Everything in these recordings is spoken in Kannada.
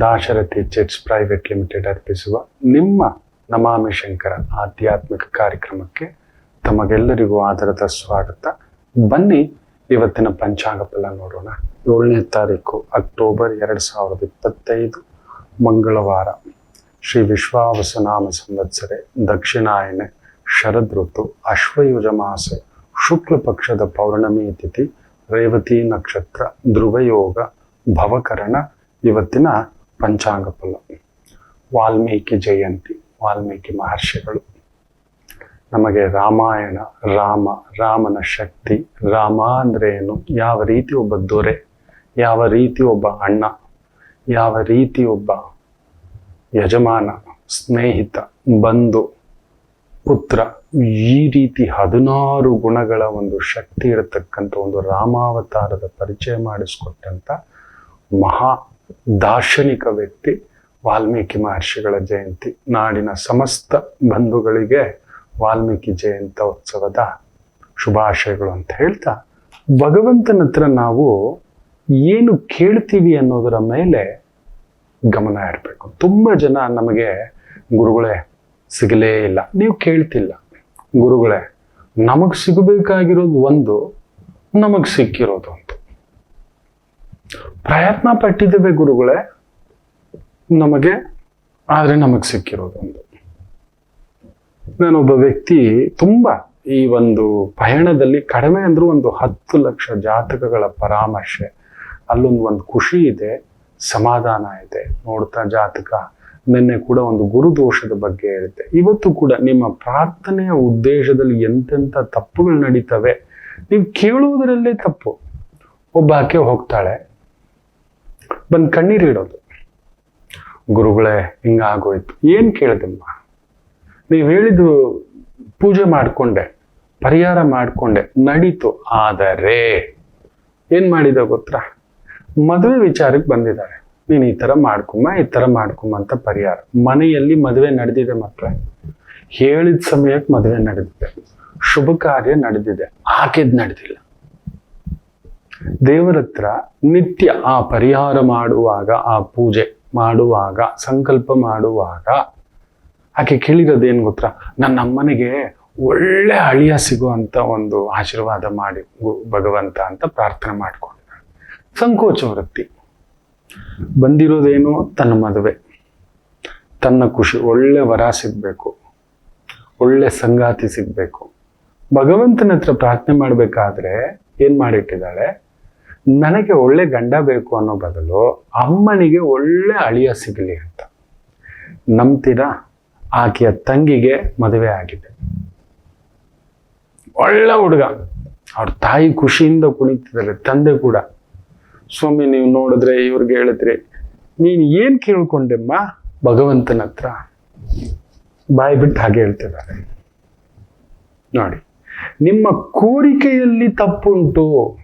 ದಾಶರಥಿ ಚರ್ಚ್ ಪ್ರೈವೇಟ್ ಲಿಮಿಟೆಡ್ ಅರ್ಪಿಸುವ ನಿಮ್ಮ ನಮಾಮಿ ಶಂಕರ ಆಧ್ಯಾತ್ಮಿಕ ಕಾರ್ಯಕ್ರಮಕ್ಕೆ ತಮಗೆಲ್ಲರಿಗೂ ಆದರದ ಸ್ವಾಗತ. ಬನ್ನಿ, ಇವತ್ತಿನ ಪಂಚಾಂಗ ಫಲ ನೋಡೋಣ. ಏಳನೇ ತಾರೀಕು ಅಕ್ಟೋಬರ್ ಎರಡು ಸಾವಿರದ ಇಪ್ಪತ್ತೈದು, ಮಂಗಳವಾರ. ಶ್ರೀ ವಿಶ್ವಾವಸನಾಮ ಸಂವತ್ಸರೆ, ದಕ್ಷಿಣಾಯನೆ ಶರದ್ ಋತು, ಅಶ್ವಯುಜ ಮಾಸೆ, ಶುಕ್ಲ ಪಕ್ಷದ ಪೌರ್ಣಮಿ ತಿಥಿ, ರೇವತಿ ನಕ್ಷತ್ರ, ಧ್ರುವಯೋಗ, ಭವಕರಣ, ಇವತ್ತಿನ ಪಂಚಾಂಗ ಫಲ ವಾಲ್ಮೀಕಿ ಜಯಂತಿ, ವಾಲ್ಮೀಕಿ ಮಹರ್ಷಿಗಳು. ನಮಗೆ ರಾಮಾಯಣ, ರಾಮ, ರಾಮನ ಶಕ್ತಿ, ರಾಮ ಅಂದ್ರೆ ಯಾವ ರೀತಿ ಒಬ್ಬ ದೊರೆ, ಯಾವ ರೀತಿ ಒಬ್ಬ ಅಣ್ಣ, ಯಾವ ರೀತಿ ಒಬ್ಬ ಯಜಮಾನ, ಸ್ನೇಹಿತ, ಬಂಧು, ಪುತ್ರ, ಈ ರೀತಿ ಹದಿನಾರು ಗುಣಗಳ ಒಂದು ಶಕ್ತಿ ಇರತಕ್ಕಂಥ ಒಂದು ರಾಮಾವತಾರದ ಪರಿಚಯ ಮಾಡಿಸ್ಕೊಟ್ಟಂಥ ಮಹಾ ದಾರ್ಶನಿಕ ವ್ಯಕ್ತಿ, ವಾಲ್ಮೀಕಿ ಮಹರ್ಷಿಗಳ ಜಯಂತಿ. ನಾಡಿನ ಸಮಸ್ತ ಬಂಧುಗಳಿಗೆ ವಾಲ್ಮೀಕಿ ಜಯಂತ ಉತ್ಸವದ ಶುಭಾಶಯಗಳು ಅಂತ ಹೇಳ್ತಾ, ಭಗವಂತನ ಹತ್ರ ನಾವು ಏನು ಕೇಳ್ತೀವಿ ಅನ್ನೋದರ ಮೇಲೆ ಗಮನ ಇರಬೇಕು ತುಂಬ ಜನ ನಮಗೆ, ಗುರುಗಳೇ, ಸಿಗಲೇ ಇಲ್ಲ. ನೀವು ಕೇಳ್ತಿಲ್ಲ. ಗುರುಗಳೇ, ನಮಗೆ ಸಿಗಬೇಕಾಗಿರೋದು ಒಂದು, ನಮಗೆ ಸಿಕ್ಕಿರೋದು ಒಂದು. ಪ್ರಯತ್ನ ಪಟ್ಟಿದ್ದೇವೆ ಗುರುಗಳೇ. ನಮಗೆ, ಆದರೆ ನಮಗೆ ಸಿಕ್ಕಿರೋದು ಒಂದು. ನಾನೊಬ್ಬ ವ್ಯಕ್ತಿ ತುಂಬ ಈ ಒಂದು ಪಯಣದಲ್ಲಿ ಕಡಿಮೆ ಅಂದ್ರೂ ಒಂದು ಹತ್ತು ಲಕ್ಷ ಜಾತಕಗಳ ಪರಾಮರ್ಶೆ. ಅಲ್ಲೊಂದು ಒಂದು ಖುಷಿ ಇದೆ, ಸಮಾಧಾನ ಇದೆ, ನೋಡ್ತಾ ಜಾತಕ. ನಿನ್ನೆ ಕೂಡ ಒಂದು ಗುರುದೋಷದ ಬಗ್ಗೆ ಹೇಳಿದ್ದೆ. ಇವತ್ತು ಕೂಡ ನಿಮ್ಮ ಪ್ರಾರ್ಥನೆಯ ಉದ್ದೇಶದಲ್ಲಿ ಎಂತೆಂಥ ತಪ್ಪುಗಳು ನಡೀತವೆ? ನೀವು ಕೇಳುವುದರಲ್ಲೇ ತಪ್ಪು. ಒಬ್ಬ ಆಕೆ ಹೋಗ್ತಾಳೆ. ಬಂದು ಕಣ್ಣೀರಿಡೋದು ಗುರುಗಳೇ, ಹಿಂಗಾಗೋಯ್ತು. ಏನು ಕೇಳಿದಮ್ಮ ನೀವು ಹೇಳಿದ್ದು ಪೂಜೆ ಮಾಡಿಕೊಂಡೆ, ಪರಿಹಾರ ಮಾಡಿಕೊಂಡೆ, ನಡೀತು. ಆದರೆ, ಏನು ಮಾಡಿದ ಗೊತ್ತಾ? ಮದುವೆ ವಿಚಾರಕ್ಕೆ ಬಂದಿದ್ದಾರೆ. ನೀನು ಈ ಥರ ಮಾಡ್ಕೊಮ್ಮ ಈ ಥರ ಮಾಡ್ಕೊಮ್ಮ ಅಂತ ಪರಿಹಾರ. ಮನೆಯಲ್ಲಿ ಮದುವೆ ನಡೆದಿದೆ ಮಕ್ಕಳೇ ಹೇಳಿದ ಸಮಯಕ್ಕೆ ಮದುವೆ ನಡೆದಿದೆ. ಶುಭ ಕಾರ್ಯ ನಡೆದಿದೆ. ಆಕೆದ್ ನಡೆದಿಲ್ಲ. ದೇವರ ಹತ್ರ ನಿತ್ಯ ಆ ಪರಿಹಾರ ಮಾಡುವಾಗ, ಆ ಪೂಜೆ ಮಾಡುವಾಗ, ಸಂಕಲ್ಪ ಮಾಡುವಾಗ, ಆಕೆ ಕೇಳಿರೋದೇನು ಗೊತ್ತಾ? ನನ್ನ ಅಮ್ಮನಿಗೆ ಒಳ್ಳೆ ಅಳಿಯ ಸಿಗುವಂತ ಒಂದು ಆಶೀರ್ವಾದ ಮಾಡಿ ಭಗವಂತ ಅಂತ ಪ್ರಾರ್ಥನೆ ಮಾಡ್ಕೊಂಡಿದ್ದಾಳೆ ಸಂಕೋಚ ವೃತ್ತಿ. ಬಂದಿರೋದೇನು ತನ್ನ ಮದುವೆ. ತನ್ನ ಖುಷಿ, ಒಳ್ಳೆ ವರ ಸಿಗಬೇಕು. ಒಳ್ಳೆ ಸಂಗಾತಿ ಸಿಗಬೇಕು. ಭಗವಂತನ ಹತ್ರ ಪ್ರಾರ್ಥನೆ ಮಾಡಬೇಕಾದ್ರೆ ಏನ್ ಮಾಡಿಟ್ಟಿದ್ದಾಳೆ? ನನಗೆ ಒಳ್ಳೆ ಗಂಡ ಬೇಕು ಅನ್ನೋ ಬದಲು ಅಮ್ಮನಿಗೆ ಒಳ್ಳೆ ಅಳಿಯ ಸಿಗಲಿ ಅಂತ. ನಂಬ್ತೀರಾ? ಆಕೆಯ ತಂಗಿಗೆ ಮದುವೆ ಆಗಿದೆ. ಒಳ್ಳೆ ಹುಡುಗ. ಅವ್ರ ತಾಯಿ ಖುಷಿಯಿಂದ ಕುಣಿತಿದ್ದಾರೆ, ತಂದೆ ಕೂಡ. ಸ್ವಾಮಿ, ನೀವು ನೋಡಿದ್ರೆ, ಇವ್ರಿಗೆ ಹೇಳಿದ್ರಿ, ನೀನು ಏನು ಕೇಳ್ಕೊಂಡೆಮ್ಮ? ಭಗವಂತನ ಹತ್ರ. ಬಾಯಿ ಬಿಟ್ಟು ಹಾಗೆ ಹೇಳ್ತಿದ್ದಾರೆ. ನೋಡಿ, ನಿಮ್ಮ ಕೋರಿಕೆಯಲ್ಲಿ ತಪ್ಪುಂಟು.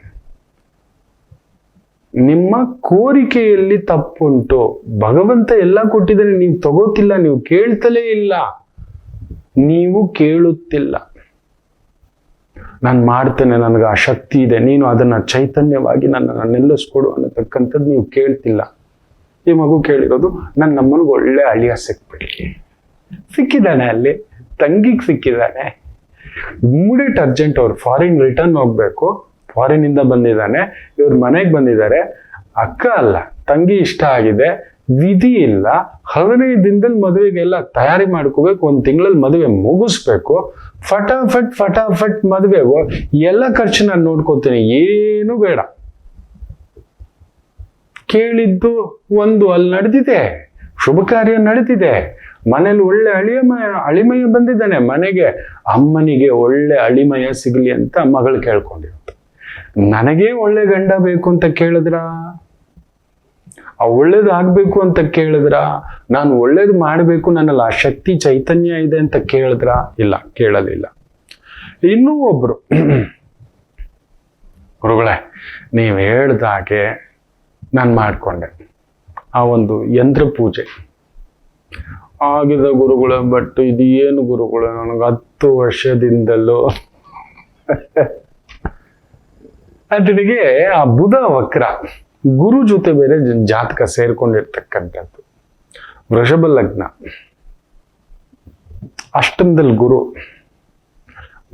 ನಿಮ್ಮ ಕೋರಿಕೆಯಲ್ಲಿ ತಪ್ಪುಂಟು. ಭಗವಂತ ಎಲ್ಲ ಕೊಟ್ಟಿದ್ದಾನೆ, ನೀವು ತಗೋತಿಲ್ಲ, ನೀವು ಕೇಳ್ತಲೇ ಇಲ್ಲ. ನೀವು ಕೇಳುತ್ತಿಲ್ಲ. ನಾನು ಮಾಡ್ತೇನೆ, ನನಗೆ ಆ ಶಕ್ತಿ ಇದೆ, ನೀನು ಅದನ್ನ ಚೈತನ್ಯವಾಗಿ ನನ್ನ ನಿಲ್ಲಿಸ್ಕೊಡು ಅನ್ನತಕ್ಕಂಥದ್ದು ನೀವು ಕೇಳ್ತಿಲ್ಲ. ಈ ಮಗು ಕೇಳಿರೋದು ನನ್ನ ನಮ್ಮನಿಗೆ ಒಳ್ಳೆ ಅಳಿಯ ಸಿಕ್ಬಿಡಿ. ಸಿಕ್ಕಿದ್ದಾನೆ ಅಲ್ಲಿ, ತಂಗಿಗೆ ಸಿಕ್ಕಿದ್ದಾನೆ. ಇಮ್ಮಿಡಿಯೇಟ್ ಅರ್ಜೆಂಟ್ ಅವ್ರು ಫಾರಿನ್ ರಿಟರ್ನ್ ಹೋಗ್ಬೇಕು. ಫಾರಿನಿಂದ ಬಂದಿದ್ದಾನೆ, ಇವ್ರ ಮನೆಗೆ ಬಂದಿದ್ದಾರೆ. ಅಕ್ಕ ಅಲ್ಲ, ತಂಗಿ ಇಷ್ಟ ಆಗಿದೆ. ವಿಧಿ ಇಲ್ಲ. ಹದಿನೈದು ದಿನದಲ್ಲಿ ಮದುವೆಗೆಲ್ಲ ತಯಾರಿ ಮಾಡ್ಕೋಬೇಕು, ಒಂದು ತಿಂಗಳಲ್ಲಿ ಮದುವೆ ಮುಗಿಸ್ಬೇಕು. ಫಟಾಫಟ್ ಫಟಾಫಟ್ ಮದುವೆ ಎಲ್ಲ ಖರ್ಚು ನಾನು ನೋಡ್ಕೋತೀನಿ. ಏನು ಬೇಡ. ಕೇಳಿದ್ದು ಒಂದು, ಅಲ್ಲಿ ನಡೆದಿದೆ. ಶುಭ ಕಾರ್ಯ ನಡೆದಿದೆ. ಮನೇಲಿ ಒಳ್ಳೆ ಅಳಿಯಮಯ ಅಳಿಮಯ ಬಂದಿದ್ದಾನೆ. ಮನೆಗೆ ಅಮ್ಮನಿಗೆ ಒಳ್ಳೆ ಅಳಿಮಯ ಸಿಗಲಿ ಅಂತ ಮಗಳು ಕೇಳ್ಕೊಂಡಿರುತ್ತೆ ನನಗೆ ಒಳ್ಳೆ ಗಂಡ ಬೇಕು ಅಂತ ಕೇಳಿದ್ರ? ಆ ಒಳ್ಳೇದಾಗಬೇಕು ಅಂತ ಕೇಳಿದ್ರ? ನಾನು ಒಳ್ಳೇದು ಮಾಡಬೇಕು ನನ್ನಲ್ಲಿ ಆ ಶಕ್ತಿ ಚೈತನ್ಯ ಇದೆ ಅಂತ ಕೇಳಿದ್ರ? ಇಲ್ಲ, ಕೇಳಲಿಲ್ಲ. ಇನ್ನೂ ಒಬ್ರು. ಗುರುಗಳೇ, ನೀವು ಹೇಳ್ದಾಗೆ ನಾನು ಮಾಡಿಕೊಂಡೆ. ಆ ಒಂದು ಯಂತ್ರ ಪೂಜೆ. ಆಗಿದ ಗುರುಗಳ, ಬಟ್ ಇದು ಏನು ಗುರುಗಳು, ನನಗೆ ಹತ್ತು ವರ್ಷದಿಂದಲೂ ಅದನಿಗೆ ಆ ಬುಧ ವಕ್ರ ಗುರು ಜೊತೆ ಬೇರೆ ಜಾತಕ ಸೇರ್ಕೊಂಡಿರ್ತಕ್ಕಂಥದ್ದು. ವೃಷಭ ಲಗ್ನ. ಅಷ್ಟಮದಲ್ಲಿ ಗುರು.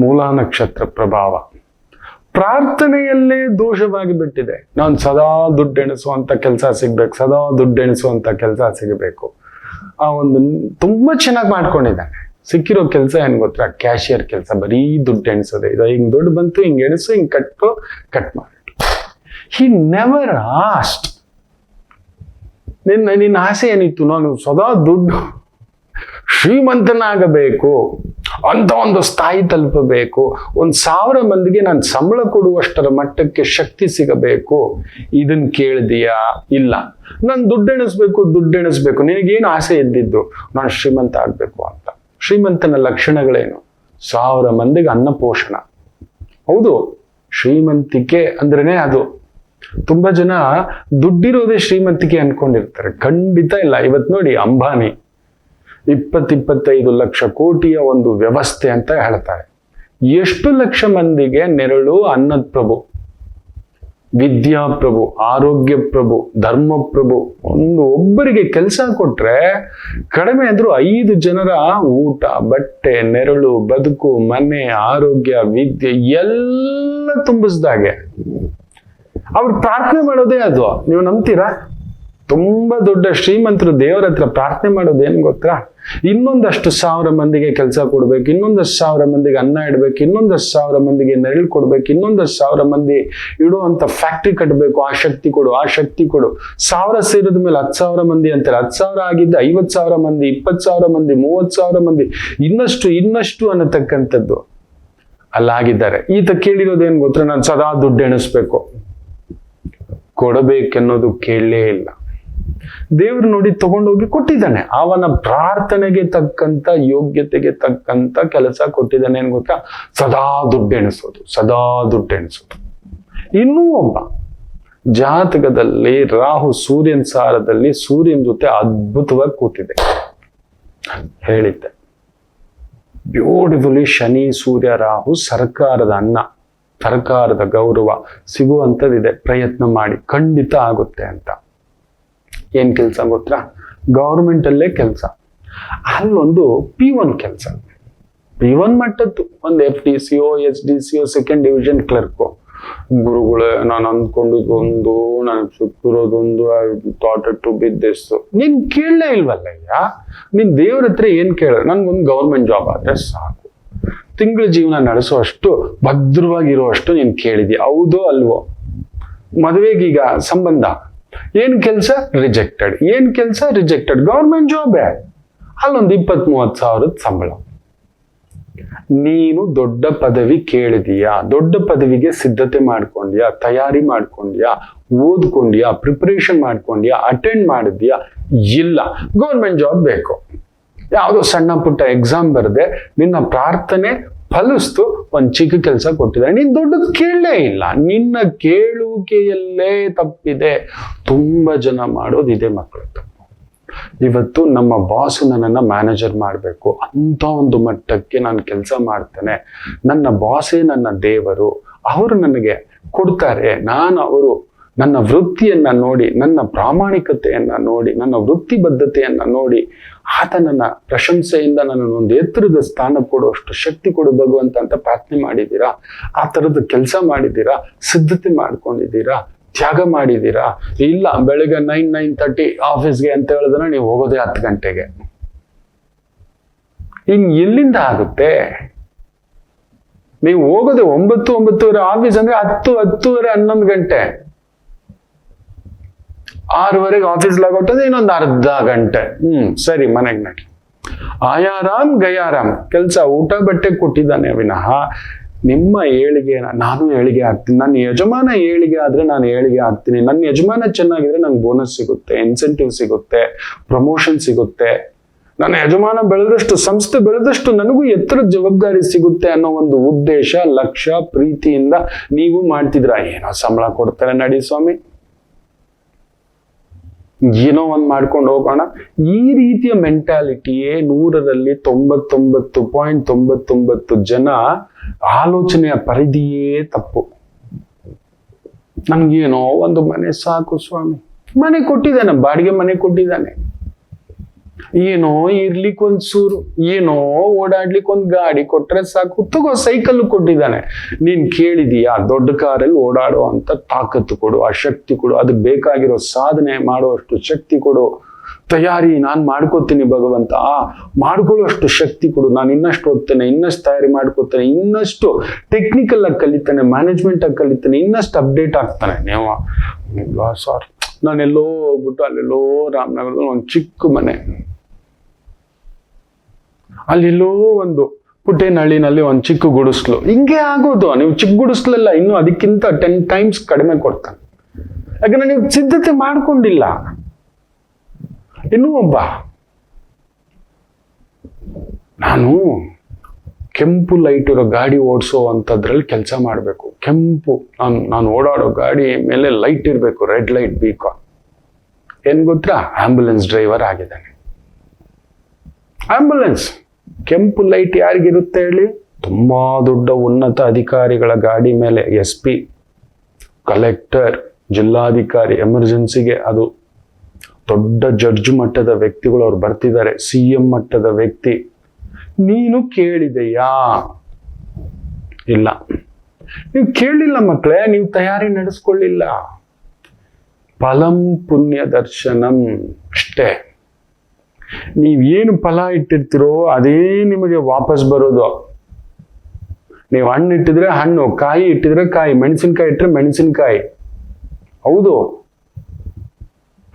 ಮೂಲ ನಕ್ಷತ್ರ ಪ್ರಭಾವ. ಪ್ರಾರ್ಥನೆಯಲ್ಲೇ ದೋಷವಾಗಿ ಬಿಟ್ಟಿದೆ. ನಾನು ಸದಾ ದುಡ್ಡು ಎಣಿಸುವಂತ ಕೆಲಸ ಸಿಗ್ಬೇಕು, ಸದಾ ದುಡ್ಡು ಎಣಿಸುವಂತ ಕೆಲಸ ಸಿಗಬೇಕು. ಆ ಒಂದು ತುಂಬಾ ಚೆನ್ನಾಗಿ ಮಾಡ್ಕೊಂಡಿದ್ದಾನೆ. ಸಿಕ್ಕಿರೋ ಕೆಲಸ ಏನು ಗೊತ್ತಾ? ಕ್ಯಾಶಿಯರ್ ಕೆಲಸ, ಬರೀ ದುಡ್ಡು ಎಣಿಸೋದೆ. ಇದು ಹಿಂಗೆ ದುಡ್ಡು ಬಂತು, ಹಿಂಗೆ ಎಣಿಸು, ಹಿಂಗೆ ಕಟ್ಟು ಕಟ್ ಮಾಡಿ ಹಿ ನೆವರ್ ಆಸ್ಟ್ ನಿನ್ನ ನಿನ್ನ ಆಸೆ ಏನಿತ್ತು? ನಾನು ಸದಾ ದುಡ್ಡು ಶ್ರೀಮಂತನಾಗಬೇಕು. ಅಂತ ಒಂದು ಸ್ಥಾಯಿ ತಲುಪಬೇಕು. ಒಂದು ಸಾವಿರ ಮಂದಿಗೆ ನಾನು ಸಂಬಳ ಕೊಡುವಷ್ಟರ ಮಟ್ಟಕ್ಕೆ ಶಕ್ತಿ ಸಿಗಬೇಕು. ಇದನ್ನ ಕೇಳಿದೀಯಾ? ಇಲ್ಲ. ನಾನು ದುಡ್ಡು ಎಣಿಸ್ಬೇಕು ದುಡ್ಡು ಎಣಿಸ್ಬೇಕು. ನಿನಗೇನು ಆಸೆ ಇದ್ದಿದ್ದು? ನಾನು ಶ್ರೀಮಂತ ಆಗಬೇಕು ಅಂತ. ಶ್ರೀಮಂತನ ಲಕ್ಷಣಗಳೇನು? ಸಾವಿರ ಮಂದಿಗೆ ಅನ್ನಪೋಷಣ ಹೌದು, ಶ್ರೀಮಂತಿಕೆ ಅಂದ್ರೇನೆ ಅದು. ತುಂಬಾ ಜನ ದುಡ್ಡಿರೋದೇ ಶ್ರೀಮಂತಿಕೆ ಅನ್ಕೊಂಡಿರ್ತಾರೆ. ಖಂಡಿತ ಇಲ್ಲ. ಇವತ್ತು ನೋಡಿ ಅಂಬಾನಿ. ಇಪ್ಪತ್ತಿಪ್ಪತ್ತೈದು ಲಕ್ಷ ಕೋಟಿಯ ಒಂದು ವ್ಯವಸ್ಥೆ ಅಂತ ಹೇಳ್ತಾರೆ. ಎಷ್ಟು ಲಕ್ಷ ಮಂದಿಗೆ ನೆರಳು ಅನ್ನದ ಪ್ರಭು? ವಿದ್ಯಾಪ್ರಭು ಆರೋಗ್ಯ ಪ್ರಭು, ಧರ್ಮ ಪ್ರಭು ಒಂದು ಒಬ್ಬರಿಗೆ ಕೆಲಸ ಕೊಟ್ರೆ ಕಡಿಮೆ ಅಂದ್ರೂ ಐದು ಜನರ ಊಟ, ಬಟ್ಟೆ, ನೆರಳು, ಬದುಕು, ಮನೆ, ಆರೋಗ್ಯ, ವಿದ್ಯೆ ಎಲ್ಲ ತುಂಬಿಸ್ದಾಗೆ ಅವ್ರು ಪ್ರಾರ್ಥನೆ ಮಾಡೋದೇ ಅದು ನೀವು ನಂಬ್ತೀರಾ? ತುಂಬಾ ದೊಡ್ಡ ಶ್ರೀಮಂತರು ದೇವರ ಹತ್ರ ಪ್ರಾರ್ಥನೆ ಮಾಡೋದು ಏನ್ ಗೊತ್ತಾ? ಇನ್ನೊಂದಷ್ಟು ಸಾವಿರ ಮಂದಿಗೆ ಕೆಲಸ ಕೊಡ್ಬೇಕು, ಇನ್ನೊಂದಷ್ಟು ಸಾವಿರ ಮಂದಿಗೆ ಅನ್ನ ಇಡ್ಬೇಕು, ಇನ್ನೊಂದಷ್ಟು ಸಾವಿರ ಮಂದಿಗೆ ನೆರಳು ಕೊಡ್ಬೇಕು, ಇನ್ನೊಂದಷ್ಟು ಸಾವಿರ ಮಂದಿ ಇಡುವಂತ ಫ್ಯಾಕ್ಟ್ರಿ ಕಟ್ಟಬೇಕು ಆ ಶಕ್ತಿ ಕೊಡು, ಆ ಶಕ್ತಿ ಕೊಡು. ಸಾವಿರ ಸೇರಿದ ಮೇಲೆ ಹತ್ತು ಸಾವಿರ ಮಂದಿ ಅಂತಾರೆ. ಹತ್ತು ಸಾವಿರ ಆಗಿದ್ದ ಐವತ್ತು ಸಾವಿರ ಮಂದಿ, ಇಪ್ಪತ್ತು ಸಾವಿರ ಮಂದಿ, ಮೂವತ್ತು ಸಾವಿರ ಮಂದಿ, ಇನ್ನಷ್ಟು ಇನ್ನಷ್ಟು ಅನ್ನತಕ್ಕಂಥದ್ದು ಅಲ್ಲಾಗಿದ್ದಾರೆ ಈತ ಕೇಳಿರೋದೇನು ಗೊತ್ತಾ? ನಾನು ಸದಾ ದುಡ್ಡು ಎಣಿಸ್ಬೇಕು. ಕೊಡಬೇಕೆನ್ನೋದು ಕೇಳಲೇ ಇಲ್ಲ. ದೇವ್ರು ನೋಡಿ ತಗೊಂಡೋಗಿ ಕೊಟ್ಟಿದ್ದಾನೆ. ಅವನ ಪ್ರಾರ್ಥನೆಗೆ ತಕ್ಕಂತ, ಯೋಗ್ಯತೆಗೆ ತಕ್ಕಂತ ಕೆಲಸ ಕೊಟ್ಟಿದ್ದಾನೆ ಏನ್ ಗೊತ್ತಾ? ಸದಾ ದುಡ್ಡು ಎಣಿಸೋದು, ಸದಾ ದುಡ್ಡು ಎಣಿಸೋದು. ಇನ್ನೂ ಒಬ್ಬ. ಜಾತಕದಲ್ಲಿ ರಾಹು ಸೂರ್ಯನ ಸಾರದಲ್ಲಿ ಸೂರ್ಯನ ಜೊತೆ ಅದ್ಭುತವಾಗಿ ಕೂತಿದೆ. ಹೇಳಿದ್ದೆ. ಬ್ಯೂಟಿಫುಲಿ ಶನಿ, ಸೂರ್ಯ, ರಾಹು ಸರ್ಕಾರದ ಅನ್ನ, ಸರ್ಕಾರದ ಗೌರವ ಸಿಗುವಂಥದ್ದಿದೆ. ಪ್ರಯತ್ನ ಮಾಡಿ, ಖಂಡಿತ ಆಗುತ್ತೆ ಅಂತ. ಏನ್ ಕೆಲಸ ಗೊತ್ತಾ? ಗೌರ್ಮೆಂಟಲ್ಲೇ ಕೆಲಸ. ಅಲ್ಲೊಂದು ಪಿ ಒನ್ ಕೆಲಸ. ಪಿ ಒನ್ ಮಟ್ಟದ್ದು. ಒಂದು F D C O S D C O second division clerk ಗುರುಗಳೇ, ನಾನು ಅಂದ್ಕೊಂಡಿದ್ದೊಂದು, ನಾನು ಸಿಕ್ಕಿರೋದೊಂದು ಥಾಟ್ ಟು ಬಿ ನೀನು ಕೇಳಲೇ ಇಲ್ವಲ್ಲಯ್ಯ? ನೀನ್ ದೇವ್ರ ಹತ್ರ ಏನು ಕೇಳ? ನನ್ಗೊಂದು ಗೌರ್ಮೆಂಟ್ ಜಾಬ್ ಆದ್ರೆ ಸಾಕು. ತಿಂಗಳ ಜೀವನ ಭದ್ರವಾಗಿರೋ ಅಷ್ಟು ನೀನು ಕೇಳಿದ್ಯಾ? ಹೌದೋ ಅಲ್ವೋ? ಮದುವೆಗೀಗ ಸಂಬಂಧ. ಏನ್ ಕೆಲಸ? ರಿಜೆಕ್ಟೆಡ್ ಏನ್ ಕೆಲಸ? ರಿಜೆಕ್ಟೆಡ್ ಗೌರ್ಮೆಂಟ್ ಜಾಬೇ ಅಲ್ಲೊಂದು ಇಪ್ಪತ್ತ್ ಮೂವತ್ತು ಸಾವಿರದ ಸಂಬಳ. ನೀನು ದೊಡ್ಡ ಪದವಿ ಕೇಳಿದೀಯಾ? ದೊಡ್ಡ ಪದವಿಗೆ ಸಿದ್ಧತೆ ಮಾಡ್ಕೊಂಡ್ಯಾ? ತಯಾರಿ ಮಾಡ್ಕೊಂಡ್ಯಾ? ಓದ್ಕೊಂಡ್ಯಾ? ಪ್ರಿಪರೇಷನ್ ಮಾಡ್ಕೊಂಡ್ಯಾ? ಅಟೆಂಡ್ ಮಾಡಿದ್ಯಾ? ಇಲ್ಲ. ಗೌರ್ಮೆಂಟ್ ಜಾಬ್ ಬೇಕು. ಯಾವುದೋ ಸಣ್ಣ ಪುಟ್ಟ ಎಕ್ಸಾಮ್ ಬರದೆ ನಿನ್ನ ಪ್ರಾರ್ಥನೆ ಫಲಿಸ್ತು ಒಂದು ಚಿಕ್ಕ ಕೆಲಸ ಕೊಟ್ಟಿದೆ ನೀನ್ ದೊಡ್ಡದು ಕೇಳಲೇ ಇಲ್ಲ. ನಿನ್ನ ಕೇಳುವಿಕೆಯಲ್ಲೇ ತಪ್ಪಿದೆ. ತುಂಬಾ ಜನ ಮಾಡೋದು ಇದೆ ಮಕ್ಕಳು ಇವತ್ತು ನಮ್ಮ ಬಾಸ್ ನನ್ನನ್ನು ಮ್ಯಾನೇಜರ್ ಮಾಡಬೇಕು. ಅಂತ ಒಂದು ಮಟ್ಟಕ್ಕೆ ನಾನು ಕೆಲಸ ಮಾಡ್ತೇನೆ. ನನ್ನ ಬಾಸೇ ನನ್ನ ದೇವರು. ಅವರು ನನಗೆ ಕೊಡ್ತಾರೆ. ನಾನು ಅವರು ನನ್ನ ವೃತ್ತಿಯನ್ನ ನೋಡಿ, ನನ್ನ ಪ್ರಾಮಾಣಿಕತೆಯನ್ನ ನೋಡಿ, ನನ್ನ ವೃತ್ತಿ ಬದ್ಧತೆಯನ್ನ ನೋಡಿ ಆತನನ್ನ ಪ್ರಶಂಸೆಯಿಂದ ನನ್ನನ್ನು ಒಂದು ಎತ್ತರದ ಸ್ಥಾನ ಕೊಡುವಷ್ಟು ಶಕ್ತಿ ಕೊಡು ಭಗವಂತ ಅಂತ ಪ್ರಾರ್ಥನೆ ಮಾಡಿದ್ದೀರಾ? ಆ ಥರದ ಕೆಲಸ ಮಾಡಿದ್ದೀರಾ? ಸಿದ್ಧತೆ ಮಾಡ್ಕೊಂಡಿದ್ದೀರಾ? ತ್ಯಾಗ ಮಾಡಿದ್ದೀರಾ? ಇಲ್ಲ, ಬೆಳಗ್ಗೆ ನೈನ್ ನೈನ್ ತರ್ಟಿ ಆಫೀಸ್ಗೆ ಅಂತ ಹೇಳಿದ್ರೆ ನೀವು ಹೋಗೋದೇ ಹತ್ತು ಗಂಟೆಗೆ. ಇನ್ ಎಲ್ಲಿಂದ ಆಗುತ್ತೆ? ನೀವು ಹೋಗೋದೆ ಒಂಬತ್ತು, ಒಂಬತ್ತುವರೆ ಆಫೀಸ್ ಅಂದ್ರೆ ಹತ್ತು, ಹತ್ತುವರೆ, ಹನ್ನೊಂದು ಗಂಟೆ. ಆರೂವರೆಗೆ ಆಫೀಸ್ ಲಾಗೌಟ್ ಅಂದ್ರೆ ಇನ್ನೊಂದು ಅರ್ಧ ಗಂಟೆ. ಹ್ಮ್. ಸರಿ ಮನೆಗೆ ನಡಿ ಆಯಾರಾಮ್ ಗಯಾರಾಮ್. ಕೆಲಸ ಊಟ ಬಟ್ಟೆ ಕೊಟ್ಟಿದ್ದಾನೆ ವಿನಃ ನಿಮ್ಮ ಏಳಿಗೆ ನಾನು ಏಳಿಗೆ ಆಗ್ತೀನಿ. ನನ್ನ ಯಜಮಾನ ಏಳಿಗೆ ಆದ್ರೆ ನಾನು ಏಳಿಗೆ ಆಗ್ತೀನಿ. ನನ್ನ ಯಜಮಾನ ಚೆನ್ನಾಗಿದ್ರೆ ನಂಗೆ ಬೋನಸ್ ಸಿಗುತ್ತೆ ಇನ್ಸೆಂಟಿವ್ ಸಿಗುತ್ತೆ ಪ್ರಮೋಷನ್ ಸಿಗುತ್ತೆ. ನನ್ನ ಯಜಮಾನ ಬೆಳೆದಷ್ಟು ಸಂಸ್ಥೆ ಬೆಳೆದಷ್ಟು ನನಗೂ ಎತ್ತರದ ಜವಾಬ್ದಾರಿ ಸಿಗುತ್ತೆ ಅನ್ನೋ ಒಂದು ಉದ್ದೇಶ ಲಕ್ಷ್ಯ ಪ್ರೀತಿಯಿಂದ ನೀವು ಮಾಡ್ತಿದ್ರ ಏನೋ ಸಂಬಳ ಕೊಡ್ತಾರೆ ನಡಿ ಸ್ವಾಮಿ. ಏನೋ ಒಂದು ಮಾಡ್ಕೊಂಡು ಹೋಗೋಣ. ಈ ರೀತಿಯ ಮೆಂಟಾಲಿಟಿಯೇ ನೂರರಲ್ಲಿ ತೊಂಬತ್ತೊಂಬತ್ತು ಪಾಯಿಂಟ್ ತೊಂಬತ್ತೊಂಬತ್ತು ಜನ ಆಲೋಚನೆಯ ಪರಿಧಿಯೇ ತಪ್ಪು. ನನ್ಗೇನೋ ಒಂದು ಮನೆ ಸಾಕು ಸ್ವಾಮಿ. ಮನೆ ಕೊಟ್ಟಿದ್ದಾನೆ, ಬಾಡಿಗೆ ಮನೆ ಕೊಟ್ಟಿದ್ದಾನೆ. ಏನೋ ಇರ್ಲಿಕ್ಕೆ ಒಂದ್ ಏನೋ ಓಡಾಡ್ಲಿಕ್ಕೆ ಒಂದ್ ಗಾಡಿ ಕೊಟ್ರೆ ಸಾಕು, ತಗೋ ಸೈಕಲ್ ಕೊಟ್ಟಿದ್ದಾನೆ. ನೀನ್ ಕೇಳಿದೀಯಾ, ದೊಡ್ಡ ಕಾರಲ್ಲಿ ಓಡಾಡೋ ಅಂತ ತಾಕತ್ತು ಕೊಡು, ಆ ಶಕ್ತಿ ಕೊಡು, ಅದಕ್ಕೆ ಬೇಕಾಗಿರೋ ಸಾಧನೆ ಮಾಡುವಷ್ಟು ಶಕ್ತಿ ಕೊಡು. ತಯಾರಿ ನಾನು ಮಾಡ್ಕೋತೀನಿ ಭಗವಂತ, ಆ ಮಾಡ್ಕೊಳ್ಳೋಷ್ಟು ಶಕ್ತಿ ಕೊಡು. ನಾನು ಇನ್ನಷ್ಟು ಓದ್ತೇನೆ, ಇನ್ನಷ್ಟು ತಯಾರಿ ಮಾಡ್ಕೋತೇನೆ, ಇನ್ನಷ್ಟು ಟೆಕ್ನಿಕಲ್ ಆಗಿ ಕಲಿತಾನೆ ಮ್ಯಾನೇಜ್ಮೆಂಟ್ ಆಗಿ ಕಲಿತಾನೆ, ಇನ್ನಷ್ಟು ಅಪ್ಡೇಟ್ ಆಗ್ತಾನೆ. ನೀವು ಸಾರಿ ನಾನೆಲ್ಲೋ ಹೋಗ್ಬಿಟ್ಟು ಅಲ್ಲೆಲ್ಲೋ ರಾಮನಗರದಲ್ಲಿ ಒಂದು ಚಿಕ್ಕ ಮನೆ. ಅಲ್ಲೆಲ್ಲೋ ಒಂದು ಪುಟ್ಟೇನಹಳ್ಳಿನಲ್ಲಿ ಒಂದು ಚಿಕ್ಕ ಗುಡಿಸ್ಲು. ಹಿಂಗೆ ಆಗೋದು. ನೀವು ಚಿಕ್ಕ ಗುಡಿಸ್ಲಲ್ಲ, ಇನ್ನು ಅದಕ್ಕಿಂತ ಟೆನ್ ಟೈಮ್ಸ್ ಕಡಿಮೆ ಕೊಡ್ತಾನೆ. ಯಾಕಂದ್ರೆ ನೀವು ಸಿದ್ಧತೆ ಮಾಡ್ಕೊಂಡಿಲ್ಲ. ಇನ್ನೂ ಒಬ್ಬ. ನಾನು ಕೆಂಪು ಲೈಟ್ ಇರೋ ಗಾಡಿ ಓಡಿಸೋ ಅಂಥದ್ರಲ್ಲಿ ಕೆಲಸ ಮಾಡಬೇಕು. ಕೆಂಪು, ನಾನು ನಾನು ಓಡಾಡೋ ಗಾಡಿ ಮೇಲೆ ಲೈಟ್ ಇರಬೇಕು ರೆಡ್ ಲೈಟ್ ಬೀಕೋ ಏನು ಗೊತ್ತಾ? ಆಂಬ್ಯುಲೆನ್ಸ್ ಡ್ರೈವರ್ ಆಗಿದ್ದಾನೆ. ಆಂಬ್ಯುಲೆನ್ಸ್ ಕೆಂಪು ಲೈಟ್ ಯಾರಿಗಿರುತ್ತೆ ಹೇಳಿ? ತುಂಬಾ ದೊಡ್ಡ ಉನ್ನತ ಅಧಿಕಾರಿಗಳ ಗಾಡಿ ಮೇಲೆ ಎಸ್ ಪಿ ಕಲೆಕ್ಟರ್ ಜಿಲ್ಲಾಧಿಕಾರಿ ಎಮರ್ಜೆನ್ಸಿಗೆ ಅದು ದೊಡ್ಡ ಜಡ್ಜ್ ಮಟ್ಟದ ವ್ಯಕ್ತಿಗಳು ಅವ್ರು ಬರ್ತಿದ್ದಾರೆ. ಸಿ ಎಂ ಮಟ್ಟದ ವ್ಯಕ್ತಿ. ನೀನು ಕೇಳಿದೆಯಾ? ಇಲ್ಲ. ನೀವು ಕೇಳಿಲ್ಲ ಮಕ್ಕಳೇ ನೀವು ತಯಾರಿ ನಡೆಸ್ಕೊಳ್ಳಿಲ್ಲ. ಫಲಂ ಪುಣ್ಯ ದರ್ಶನಂ ಅಷ್ಟೇ. ನೀವೇನು ಫಲ ಇಟ್ಟಿರ್ತೀರೋ ಅದೇ ನಿಮಗೆ ವಾಪಸ್ ಬರೋದು. ನೀವು ಹಣ್ಣು ಇಟ್ಟಿದ್ರೆ ಹಣ್ಣು, ಕಾಯಿ ಇಟ್ಟಿದ್ರೆ ಕಾಯಿ, ಮೆಣಸಿನ್ಕಾಯಿ ಇಟ್ಟರೆ ಮೆಣಸಿನ್ಕಾಯಿ. ಹೌದು.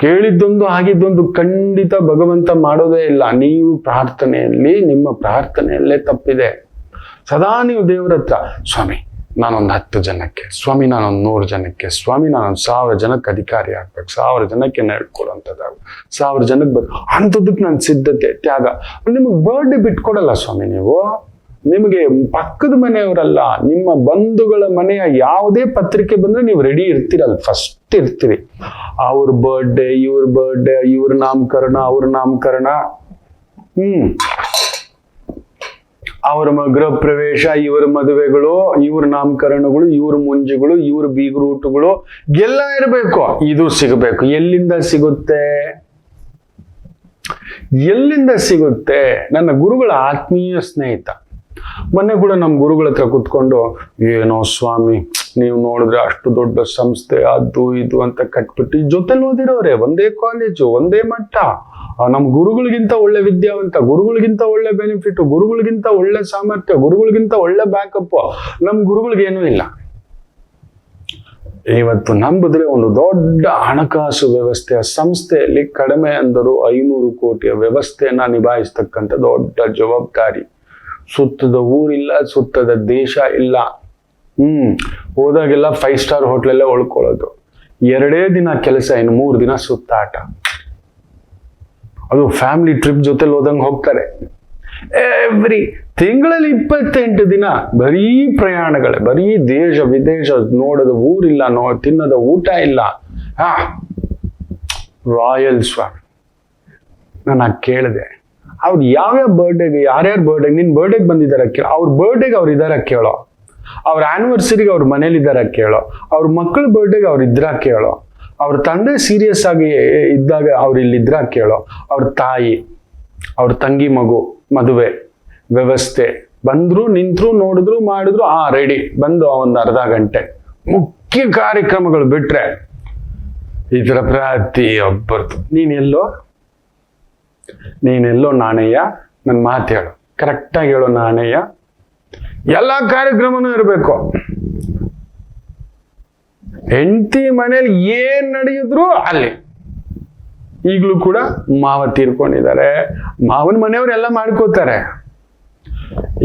ಕೇಳಿದ್ದೊಂದು ಆಗಿದ್ದೊಂದು ಖಂಡಿತ ಭಗವಂತ ಮಾಡೋದೇ ಇಲ್ಲ. ನೀವು ಪ್ರಾರ್ಥನೆಯಲ್ಲಿ, ನಿಮ್ಮ ಪ್ರಾರ್ಥನೆಯಲ್ಲೇ ತಪ್ಪಿದೆ. ಸದಾ ನೀವು ದೇವರ ಹತ್ರ, ಸ್ವಾಮಿ, ನಾನೊಂದು ಹತ್ತು ಜನಕ್ಕೆ, ಸ್ವಾಮಿ, ನಾನೊಂದು ನೂರು ಜನಕ್ಕೆ, ಸ್ವಾಮಿ, ನಾನೊಂದು ಸಾವಿರ ಜನಕ್ಕೆ ಅಧಿಕಾರಿ ಆಗ್ಬೇಕು, ಸಾವಿರ ಜನಕ್ಕೆ ಹೇಳ್ಕೊಡುವಂಥದ್ದಾಗ ಸಾವಿರ ಜನಕ್ಕೆ ಬರ್ ಅಂಥದ್ದಕ್ಕೆ ನನ್ನ ಸಿದ್ಧತೆ, ತ್ಯಾಗ. ನಿಮಗೆ ಬರ್ಡೇ ಬಿಟ್ಕೊಡಲ್ಲ ಸ್ವಾಮಿ ನೀವು? ನಿಮಗೆ ಪಕ್ಕದ ಮನೆಯವರಲ್ಲ, ನಿಮ್ಮ ಬಂಧುಗಳ ಮನೆಯ ಯಾವುದೇ ಪತ್ರಿಕೆ ಬಂದ್ರೆ ನೀವು ರೆಡಿ ಇರ್ತೀರಲ್ಲ ಫಸ್ಟ್ ಇರ್ತೀರಿ. ಅವ್ರ ಬರ್ಡೇ ಇವ್ರ ಬರ್ಡೇ ಇವ್ರ ನಾಮಕರಣ, ಅವ್ರ ನಾಮಕರಣ. ಹ್ಮ್. ಅವರ ಮಗ್ರ ಪ್ರವೇಶ ಇವರ ಮದುವೆಗಳು, ಇವ್ರ ನಾಮಕರಣಗಳು, ಇವ್ರ ಮುಂಜುಗಳು, ಇವ್ರ ಬೀಗ್ರೂಟುಗಳು, ಎಲ್ಲ ಇರಬೇಕು. ಇದು ಸಿಗಬೇಕು. ಎಲ್ಲಿಂದ ಸಿಗುತ್ತೆ? ಎಲ್ಲಿಂದ ಸಿಗುತ್ತೆ? ನನ್ನ ಗುರುಗಳ ಆತ್ಮೀಯ ಸ್ನೇಹಿತ. ಮೊನ್ನೆ ಕೂಡ ನಮ್ಮ ಗುರುಗಳ ಹತ್ರ ಕುತ್ಕೊಂಡು, ಏನೋ ಸ್ವಾಮಿ, ನೀವು ನೋಡಿದ್ರೆ ಅಷ್ಟು ದೊಡ್ಡ ಸಂಸ್ಥೆ, ಅದು ಇದು ಅಂತ ಕಟ್ಬಿಟ್ಟು ಜೊತೆಲಿ ಓದಿರೋರೆ, ಒಂದೇ ಕಾಲೇಜು ಒಂದೇ ಮಟ್ಟ. ನಮ್ಮ ಗುರುಗಳಿಗಿಂತ ಒಳ್ಳೆ ವಿದ್ಯಾವಂತ, ಗುರುಗಳಿಗಿಂತ ಒಳ್ಳೆ ಬೆನಿಫಿಟ್ ಗುರುಗಳಿಗಿಂತ ಒಳ್ಳೆ ಸಾಮರ್ಥ್ಯ, ಗುರುಗಳಿಗಿಂತ ಒಳ್ಳೆ ಬ್ಯಾಕಪ್ ನಮ್ಮ ಗುರುಗಳಿಗೇನೂ ಇಲ್ಲ. ಇವತ್ತು ನಂಬಿದ್ರೆ ಒಂದು ದೊಡ್ಡ ಹಣಕಾಸು ವ್ಯವಸ್ಥೆಯ ಸಂಸ್ಥೆಯಲ್ಲಿ ಕಡಿಮೆ ಅಂದರೂ ಐನೂರು ಕೋಟಿಯ ವ್ಯವಸ್ಥೆಯನ್ನ ನಿಭಾಯಿಸ್ತಕ್ಕಂಥ ದೊಡ್ಡ ಜವಾಬ್ದಾರಿ. ಸುತ್ತದ ಊರಿಲ್ಲ, ಸುತ್ತದ ದೇಶ ಇಲ್ಲ. ಹ್ಮ್. ಹೋದಾಗೆಲ್ಲ ಫೈವ್ ಸ್ಟಾರ್ ಹೋಟ್ಲಲ್ಲೇ ಉಳ್ಕೊಳ್ಳೋದು. ಎರಡೇ ದಿನ ಕೆಲಸ ಏನು ಮೂರು ದಿನ ಸುತ್ತಾಟ ಅದು ಫ್ಯಾಮಿಲಿ ಟ್ರಿಪ್ ಜೊತೆಲಿ ಹೋದಂಗೆ ಹೋಗ್ತಾರೆ. ಎವ್ರಿ ತಿಂಗಳಲ್ಲಿ ಇಪ್ಪತ್ತೆಂಟು ದಿನ ಬರೀ ಪ್ರಯಾಣಗಳೇ, ಬರೀ ದೇಶ ವಿದೇಶ ನೋಡದ ಊರಿಲ್ಲ ನೋ ತಿನ್ನದ ಊಟ ಇಲ್ಲ. ಹಾ. ರಾಯಲ್ ಸ್ವಾಮಿ ನಾನು ಕೇಳಿದೆ. ಅವ್ರು ಯಾವ್ಯಾವ ಬರ್ಡೇಗೆ ಯಾರ್ಯಾರ ಬರ್ಡೇಗೆ ನಿನ್ ಬರ್ಡೇಗೆ ಬಂದಿದಾರ ಕೇಳೋ, ಅವ್ರ ಬರ್ಡೇಗೆ ಅವ್ರು ಇದಾರ ಕೇಳೋ. ಅವ್ರ ಆ್ಯನಿವರ್ಸರಿಗೆ ಅವ್ರ ಮನೇಲಿ ಇದಾರ ಕೇಳೋ. ಅವ್ರ ಮಕ್ಕಳ ಬರ್ಡೇಗೆ ಅವ್ರು ಇದ್ರ ಕೇಳೋ. ಅವ್ರ ತಂದೆ ಸೀರಿಯಸ್ ಆಗಿ ಇದ್ದಾಗ ಅವ್ರು ಇಲ್ಲಿದ್ರ ಕೇಳೋ. ಅವ್ರ ತಾಯಿ, ಅವ್ರ ತಂಗಿ ಮಗು, ಮದುವೆ, ವ್ಯವಸ್ಥೆ, ಬಂದ್ರು, ನಿಂತ್ರು, ನೋಡಿದ್ರು, ಮಾಡಿದ್ರು, ಆ ರೆಡಿ ಬಂದು ಒಂದು ಅರ್ಧ ಗಂಟೆ. ಮುಖ್ಯ ಕಾರ್ಯಕ್ರಮಗಳು ಬಿಟ್ರೆ ಈ ಥರ ಪ್ರತಿಯೊಬ್ಬರದು ನೀನೆಲ್ಲೋ ನೀನೆಲ್ಲೋ ನಾಣಯ್ಯ ನನ್ನ ಮಾತು ಹೇಳು. ಕರೆಕ್ಟಾಗಿ ಹೇಳು ನಾಣಯ್ಯ ಎಲ್ಲ ಕಾರ್ಯಕ್ರಮನೂ ಇರಬೇಕು. ಹೆಂಡತಿ ಮನೇಲಿ ಏನ್ ನಡೆಯಿದ್ರು ಅಲ್ಲಿ. ಈಗಲೂ ಕೂಡ ಮಾವ ತೀರ್ಕೊಂಡಿದ್ದಾರೆ ಮಾವನ ಮನೆಯವರೆಲ್ಲ ಮಾಡ್ಕೋತಾರೆ.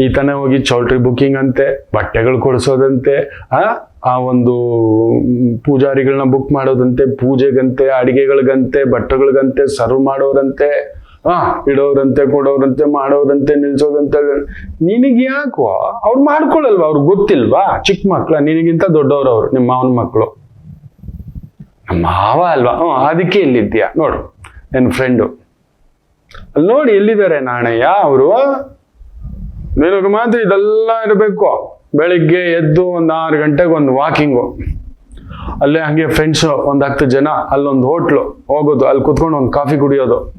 ಈತನ ಹೋಗಿ ಚೌಲ್ಟ್ರಿ ಬುಕ್ಕಿಂಗ್ ಅಂತೆ, ಬಟ್ಟೆಗಳು ಕೊಡಿಸೋದಂತೆ, ಆ ಆ ಒಂದು ಪೂಜಾರಿಗಳನ್ನ ಬುಕ್ ಮಾಡೋದಂತೆ, ಪೂಜೆಗಂತೆ, ಅಡಿಗೆಗಳಿಗಂತೆ, ಬಟ್ಟೆಗಳಿಗಂತೆ, ಸರ್ವ್ ಮಾಡೋರಂತೆ. ಆ, ಇಡೋರಂತೆ, ಕೊಡೋರಂತೆ, ಮಾಡೋರಂತೆ, ನಿಲ್ಸೋದಂತೆ. ನಿನಗೆ ಯಾಕೋ? ಅವ್ರು ಮಾಡ್ಕೊಳ್ಳಲ್ವಾ ಅವ್ರು ಗೊತ್ತಿಲ್ವಾ? ಚಿಕ್ಕ ಮಕ್ಳ, ನಿನಗಿಂತ ದೊಡ್ಡವ್ರು ಅವ್ರು, ನಿಮ್ಮ ಮಾವನ ಮಕ್ಕಳು ನಮ್ಮ ಮಾವ ಅಲ್ವಾ? ಹ್ಞೂ ಅದಕ್ಕೆ ಇಲ್ಲಿದ್ಯಾ ನೋಡು, ನನ್ನ ಫ್ರೆಂಡು ಅಲ್ಲಿ ನೋಡಿ ಎಲ್ಲಿದ್ದಾರೆ ನಾಣಯ್ಯ ಅವರು? ನಿನಗೆ ಮಾತ್ರ ಇದೆಲ್ಲ ಇರಬೇಕು. ಬೆಳಿಗ್ಗೆ ಎದ್ದು ಒಂದು ಆರು ಗಂಟೆಗೆ ಒಂದು ವಾಕಿಂಗು ಅಲ್ಲೇ ಹಂಗೆ ಫ್ರೆಂಡ್ಸು ಒಂದು ಹತ್ತು ಜನ, ಅಲ್ಲೊಂದು ಹೋಟ್ಲು ಹೋಗೋದು, ಅಲ್ಲಿ ಕುತ್ಕೊಂಡು ಒಂದು ಕಾಫಿ ಕುಡಿಯೋದು.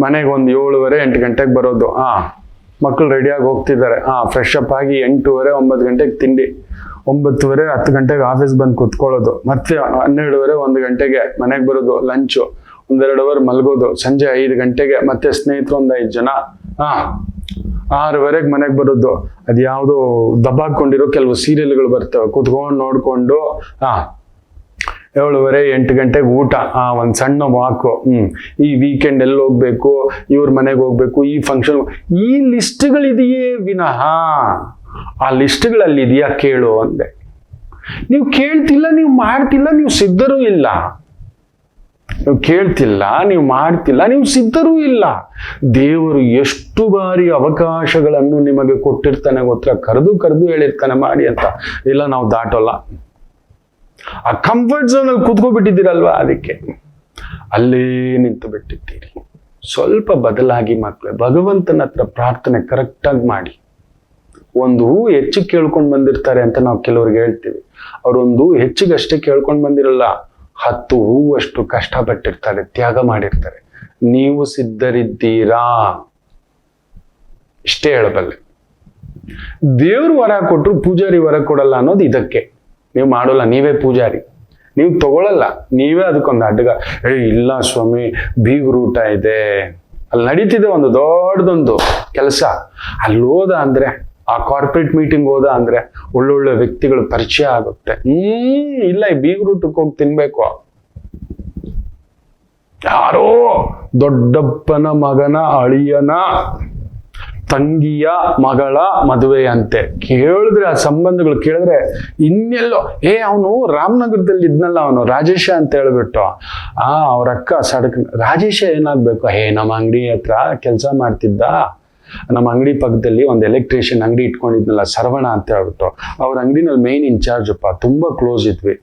ಮನೆಗೆ ಒಂದು ಏಳುವರೆ, ಎಂಟು ಗಂಟೆಗೆ ಬರೋದು. ಹಾ ಮಕ್ಕಳು ರೆಡಿಯಾಗಿ ಹೋಗ್ತಿದ್ದಾರೆ. ಹಾ ಫ್ರೆಶ್ ಅಪ್ ಆಗಿ ಎಂಟೂವರೆ, ಒಂಬತ್ತು ಗಂಟೆಗೆ ತಿಂಡಿ. ಒಂಬತ್ತುವರೆ, ಹತ್ತು ಗಂಟೆಗೆ ಆಫೀಸ್ ಬಂದು ಕುತ್ಕೊಳ್ಳೋದು. ಮತ್ತೆ ಹನ್ನೆರಡುವರೆ, ಒಂದು ಗಂಟೆಗೆ ಮನೆಗೆ ಬರೋದು ಲಂಚು ಒಂದೆರಡು ಅವರ್ ಮಲಗೋದು. ಸಂಜೆ ಐದು ಗಂಟೆಗೆ ಮತ್ತೆ ಸ್ನೇಹಿತರು ಒಂದು ಐದು ಜನ. ಹಾ ಆರೂವರೆಗೆ ಮನೆಗೆ ಬರೋದು. ಅದ್ಯಾವುದೋ ದಬ್ಬಾಕೊಂಡಿರೋ ಕೆಲವು ಸೀರಿಯಲ್ಗಳು ಬರ್ತವೆ. ಕುತ್ಕೊಂಡು ನೋಡಿಕೊಂಡು ಹಾ ಏಳುವರೆ, ಎಂಟು ಗಂಟೆಗೆ ಊಟ. ಆ ಒಂದು ಸಣ್ಣ ವಾಕು ಹ್ಮ್. ಈ ವೀಕೆಂಡ್ ಎಲ್ಲಿ ಹೋಗ್ಬೇಕು, ಇವ್ರ ಮನೆಗೆ ಹೋಗ್ಬೇಕು, ಈ ಫಂಕ್ಷನ್ ಈ ಲಿಸ್ಟ್ಗಳಿದೆಯೇ ವಿನಃ ಆ ಲಿಸ್ಟ್ಗಳಲ್ಲಿ ಇದೆಯಾ ಕೇಳು ಅಂದೆ. ನೀವು ಕೇಳ್ತಿಲ್ಲ, ನೀವು ಮಾಡ್ತಿಲ್ಲ, ನೀವು ಸಿದ್ಧರೂ ಇಲ್ಲ. ನೀವು ಕೇಳ್ತಿಲ್ಲ, ನೀವು ಮಾಡ್ತಿಲ್ಲ, ನೀವು ಸಿದ್ಧರೂ ಇಲ್ಲ. ದೇವರು ಎಷ್ಟು ಬಾರಿ ಅವಕಾಶಗಳನ್ನು ನಿಮಗೆ ಕೊಟ್ಟಿರ್ತಾನೆ ಗೊತ್ತಾ? ಕರೆದು ಕರೆದು ಹೇಳಿರ್ತಾನೆ, ಮಾಡಿ ಅಂತ. ಇಲ್ಲ, ನಾವು ದಾಟೋಲ್ಲ. ಆ ಕಂಫರ್ಟ್ ಝೋನ್ ಅಲ್ಲಿ ಕೂತ್ಕೊಬಿಟ್ಟಿದ್ದೀರಲ್ವಾ ಅದಕ್ಕೆ? ಅಲ್ಲೇ ನಿಂತು ಬಿಟ್ಟಿದ್ದೀರಿ. ಸ್ವಲ್ಪ ಬದಲಾಗಿ ಮಕ್ಕಳೇ ಭಗವಂತನ ಹತ್ರ ಪ್ರಾರ್ಥನೆ ಕರೆಕ್ಟಾಗಿ ಮಾಡಿ. ಒಂದು ಹೂ ಹೆಚ್ಚಿಗೆ ಕೇಳ್ಕೊಂಡು ಬಂದಿರ್ತಾರೆ ಅಂತ ನಾವು ಕೆಲವ್ರಿಗೆ ಹೇಳ್ತೀವಿ. ಅವರೊಂದು ಹೆಚ್ಚಿಗಷ್ಟೇ ಕೇಳ್ಕೊಂಡು ಬಂದಿರಲ್ಲ, ಹತ್ತು ಹೂವಷ್ಟು ಕಷ್ಟಪಟ್ಟಿರ್ತಾರೆ, ತ್ಯಾಗ ಮಾಡಿರ್ತಾರೆ. ನೀವು ಸಿದ್ಧರಿದ್ದೀರಾ? ಇಷ್ಟೇ ಹೇಳಬಲ್ಲೆ. ದೇವ್ರ ವರ ಕೊಟ್ಟರು ಪೂಜಾರಿ ವರ ಕೊಡಲ್ಲ ಅನ್ನೋದು ಇದಕ್ಕೆ. ನೀವು ಮಾಡೋಲ್ಲ, ನೀವೇ ಪೂಜಾರಿ. ನೀವು ತಗೊಳ್ಳಲ್ಲ ನೀವೇ ಅದಕ್ಕೊಂದು ಅಡ್ಡಗ ಏ, ಇಲ್ಲ ಸ್ವಾಮಿ, ಬೀಗರು ಊಟ ಇದೆ. ಅಲ್ಲಿ ನಡೀತಿದೆ ಒಂದು ದೊಡ್ಡದೊಂದು ಕೆಲಸ. ಅಲ್ಲಿ ಹೋದ ಅಂದ್ರೆ, ಆ ಕಾರ್ಪೊರೇಟ್ ಮೀಟಿಂಗ್ ಹೋದ ಅಂದ್ರೆ ಒಳ್ಳೊಳ್ಳೆ ವ್ಯಕ್ತಿಗಳು ಪರಿಚಯ ಆಗುತ್ತೆ. ಹ್ಮ್, ಇಲ್ಲ ಈ ಬೀಗ್ರೂಟಕ್ಕೆ ಹೋಗಿ ತಿನ್ಬೇಕು. ಯಾರೋ ದೊಡ್ಡಪ್ಪನ ಮಗನ ಅಳಿಯನ. ತಂಗಿಯ ಮಗಳ ಮದುವೆ ಅಂತೆ ಕೇಳಿದ್ರೆ ಆ ಸಂಬಂಧಗಳು ಕೇಳಿದ್ರೆ ಇನ್ನೆಲ್ಲೋ, ಏ, ಅವನು ರಾಮನಗರದಲ್ಲಿ ಇದ್ನಲ್ಲ ಅವನು, ರಾಜೇಶ ಅಂತ ಹೇಳ್ಬಿಟ್ಟು. ಆ, ಅವ್ರ ಅಕ್ಕ ಸಡಕ್, ರಾಜೇಶ ಏನಾಗ್ಬೇಕು? ಹೇ, ನಮ್ಮ ಅಂಗಡಿ ಹತ್ರ ಕೆಲಸ ಮಾಡ್ತಿದ್ದ. ನಮ್ಮ ಅಂಗಡಿ ಪಕ್ಕದಲ್ಲಿ ಒಂದು ಎಲೆಕ್ಟ್ರಿಷಿಯನ್ ಅಂಗಡಿ ಇಟ್ಕೊಂಡಿದ್ನಲ್ಲ, ಸರವಣ ಅಂತ ಹೇಳ್ಬಿಟ್ಟು. ಅವ್ರ ಅಂಗಡಿನಲ್ಲಿ ಮೇನ್ ಇನ್ಚಾರ್ಜ್ ಅಪ್ಪ, ತುಂಬಾ ಕ್ಲೋಸ್ ಇದ್ವಿ.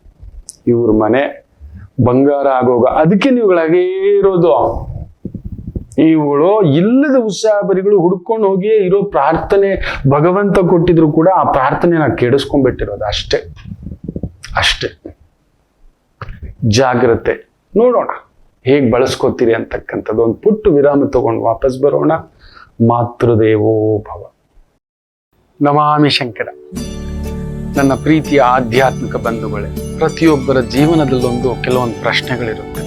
ಇವ್ರ ಮನೆ ಬಂಗಾರ ಆಗೋಗ, ಅದಕ್ಕೆ ನೀವುಗಳಾಗೇ ಇವಳು ಇಲ್ಲದ ಉತ್ಸಾಹಬರಿಗಳು ಹುಡ್ಕೊಂಡು ಹೋಗಿ ಇರೋ ಪ್ರಾರ್ಥನೆ ಭಗವಂತ ಕೊಟ್ಟಿದ್ರು ಕೂಡ ಆ ಪ್ರಾರ್ಥನೆನ ಕೆಡಿಸ್ಕೊಂಡ್ಬಿಟ್ಟಿರೋದು ಅಷ್ಟೇ. ಅಷ್ಟೇ. ಜಾಗ್ರತೆ. ನೋಡೋಣ. ಹೇಗೆ ಬಳಸ್ಕೋತೀರಿ ಅಂತಕ್ಕಂಥದ್ದು. ಒಂದು ಪುಟ್ಟು ವಿರಾಮ ತಗೊಂಡು ವಾಪಸ್ ಬರೋಣ. ಮಾತೃದೇವೋ ಭವ. ನಮಾಮಿ ಶಂಕರ. ನನ್ನ ಪ್ರೀತಿಯ ಆಧ್ಯಾತ್ಮಿಕ ಬಂಧುಗಳೇ, ಪ್ರತಿಯೊಬ್ಬರ ಜೀವನದಲ್ಲೊಂದು ಕೆಲವೊಂದು ಪ್ರಶ್ನೆಗಳಿರುತ್ತೆ.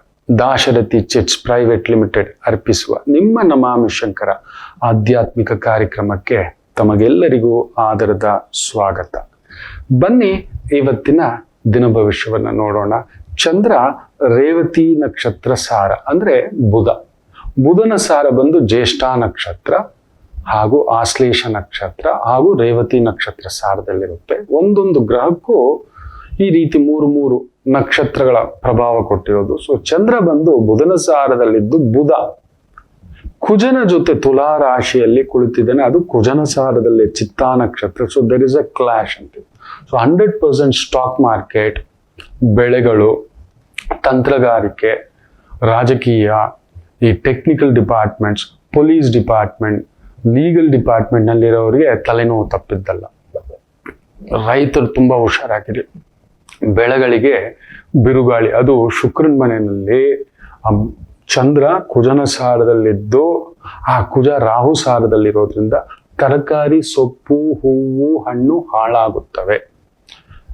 ದಾಶರಥಿ ಚರ್ಚ್ ಪ್ರೈವೇಟ್ ಲಿಮಿಟೆಡ್ ಅರ್ಪಿಸುವ ನಿಮ್ಮ ನಮಾಮಿ ಶಂಕರ ಆಧ್ಯಾತ್ಮಿಕ ಕಾರ್ಯಕ್ರಮಕ್ಕೆ ತಮಗೆಲ್ಲರಿಗೂ ಆದರದ ಸ್ವಾಗತ. ಬನ್ನಿ ಇವತ್ತಿನ ದಿನ ಭವಿಷ್ಯವನ್ನು ನೋಡೋಣ. ಚಂದ್ರ ರೇವತಿ ನಕ್ಷತ್ರ ಸಾರ ಅಂದ್ರೆ ಬುಧ. ಬುಧನ ಸಾರ ಬಂದು ಜ್ಯೇಷ್ಠ ನಕ್ಷತ್ರ ಹಾಗೂ ಆಶ್ಲೇಷ ನಕ್ಷತ್ರ ಹಾಗೂ ರೇವತಿ ನಕ್ಷತ್ರ ಸಾರದಲ್ಲಿರುತ್ತೆ. ಒಂದೊಂದು ಗ್ರಹಕ್ಕೂ ಈ ರೀತಿ ಮೂರು ಮೂರು ನಕ್ಷತ್ರಗಳ ಪ್ರಭಾವ ಕೊಟ್ಟಿರೋದು. ಸೊ ಚಂದ್ರ ಬಂದು ಬುಧನ ಸಾರದಲ್ಲಿದ್ದು ಬುಧ. ಕುಜನ ಜೊತೆ ತುಲಾ ರಾಶಿಯಲ್ಲಿ ಕುಳಿತಿದ್ದಾನೆ, ಅದು ಕುಜನ ಸಾರದಲ್ಲಿ ಚಿತ್ತಾ ನಕ್ಷತ್ರ. So there is a clash ಅಂತ so hundred percent stock market ಬೆಳೆಗಳು, ತಂತ್ರಗಾರಿಕೆ, ರಾಜಕೀಯ, ಈ technical departments police department legal ಡಿಪಾರ್ಟ್ಮೆಂಟ್ನಲ್ಲಿರೋರಿಗೆ ತಲೆನೋವು ತಪ್ಪಿದ್ದಲ್ಲ. ರೈತರು ತುಂಬ ಹುಷಾರಾಗಿರಿ. ಬೆಳೆಗಳಿಗೆ ಬಿರುಗಾಳಿ. ಅದು ಶುಕ್ರನ ಮನೆಯಲ್ಲಿ ಚಂದ್ರ ಕುಜನ ಸಾರದಲ್ಲಿದ್ದು, ಆ ಕುಜ ರಾಹು ಸಾರದಲ್ಲಿರೋದ್ರಿಂದ ತರಕಾರಿ, ಸೊಪ್ಪು, ಹೂವು, ಹಣ್ಣು ಹಾಳಾಗುತ್ತವೆ.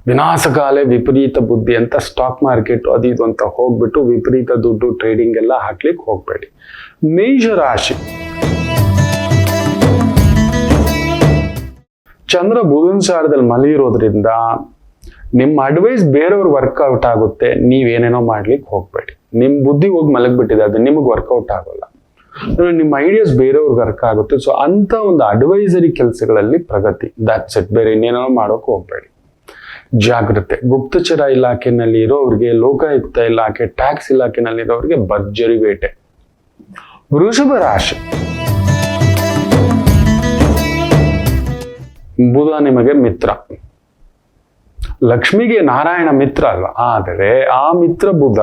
ವಿನಾಶಕಾಲೆ, ವಿಪರೀತ ಬುದ್ಧಿ ಅಂತ ಸ್ಟಾಕ್ ಮಾರ್ಕೆಟ್ ಅದು ಇದು ಅಂತ ಹೋಗ್ಬಿಟ್ಟು ವಿಪರೀತ ದುಡ್ಡು ಟ್ರೇಡಿಂಗ್ ಎಲ್ಲ ಹಾಕ್ಲಿಕ್ಕೆ ಹೋಗ್ಬೇಡಿ. ಮೇಷರಾಶಿ. ಚಂದ್ರ ಬುಧನ್ ಸಾರದಲ್ಲಿ ಮಲಗಿರೋದ್ರಿಂದ ನಿಮ್ಮ ಅಡ್ವೈಸ್ ಬೇರೆಯವ್ರಿಗೆ ವರ್ಕೌಟ್ ಆಗುತ್ತೆ ನೀವೇನೇನೋ ಮಾಡ್ಲಿಕ್ಕೆ ಹೋಗ್ಬೇಡಿ. ನಿಮ್ಮ ಬುದ್ಧಿ ಹೋಗಿ ಮಲಗಿಬಿಟ್ಟಿದೆ, ಅದು ನಿಮಗೆ ವರ್ಕೌಟ್ ಆಗೋಲ್ಲ. ನಿಮ್ಮ ಐಡಿಯಾಸ್ ಬೇರೆಯವ್ರಿಗೆ ವರ್ಕ್ ಆಗುತ್ತೆ ಸೊ ಅಂತ ಒಂದು ಅಡ್ವೈಸರಿ ಕೆಲಸಗಳಲ್ಲಿ ಪ್ರಗತಿ. ದಟ್ಸ್ ಇಟ್ ಬೇರೆ ಇನ್ನೇನೋ ಮಾಡೋಕೆ ಹೋಗ್ಬೇಡಿ. ಜಾಗ್ರತೆ. ಗುಪ್ತಚರ ಇಲಾಖೆನಲ್ಲಿ ಇರೋರಿಗೆ ಲೋಕಾಯುಕ್ತ ಇಲಾಖೆ ಟ್ಯಾಕ್ಸ್ ಇಲಾಖೆನಲ್ಲಿ ಇರೋರಿಗೆ ಭರ್ಜರಿ ಬೇಟೆ. ವೃಷಭ ರಾಶಿ. ಬುಧ ನಿಮಗೆ ಮಿತ್ರ. ಲಕ್ಷ್ಮಿಗೆ ನಾರಾಯಣ ಮಿತ್ರ ಅಲ್ವಾ? ಆದರೆ ಆ ಮಿತ್ರ ಬುಧ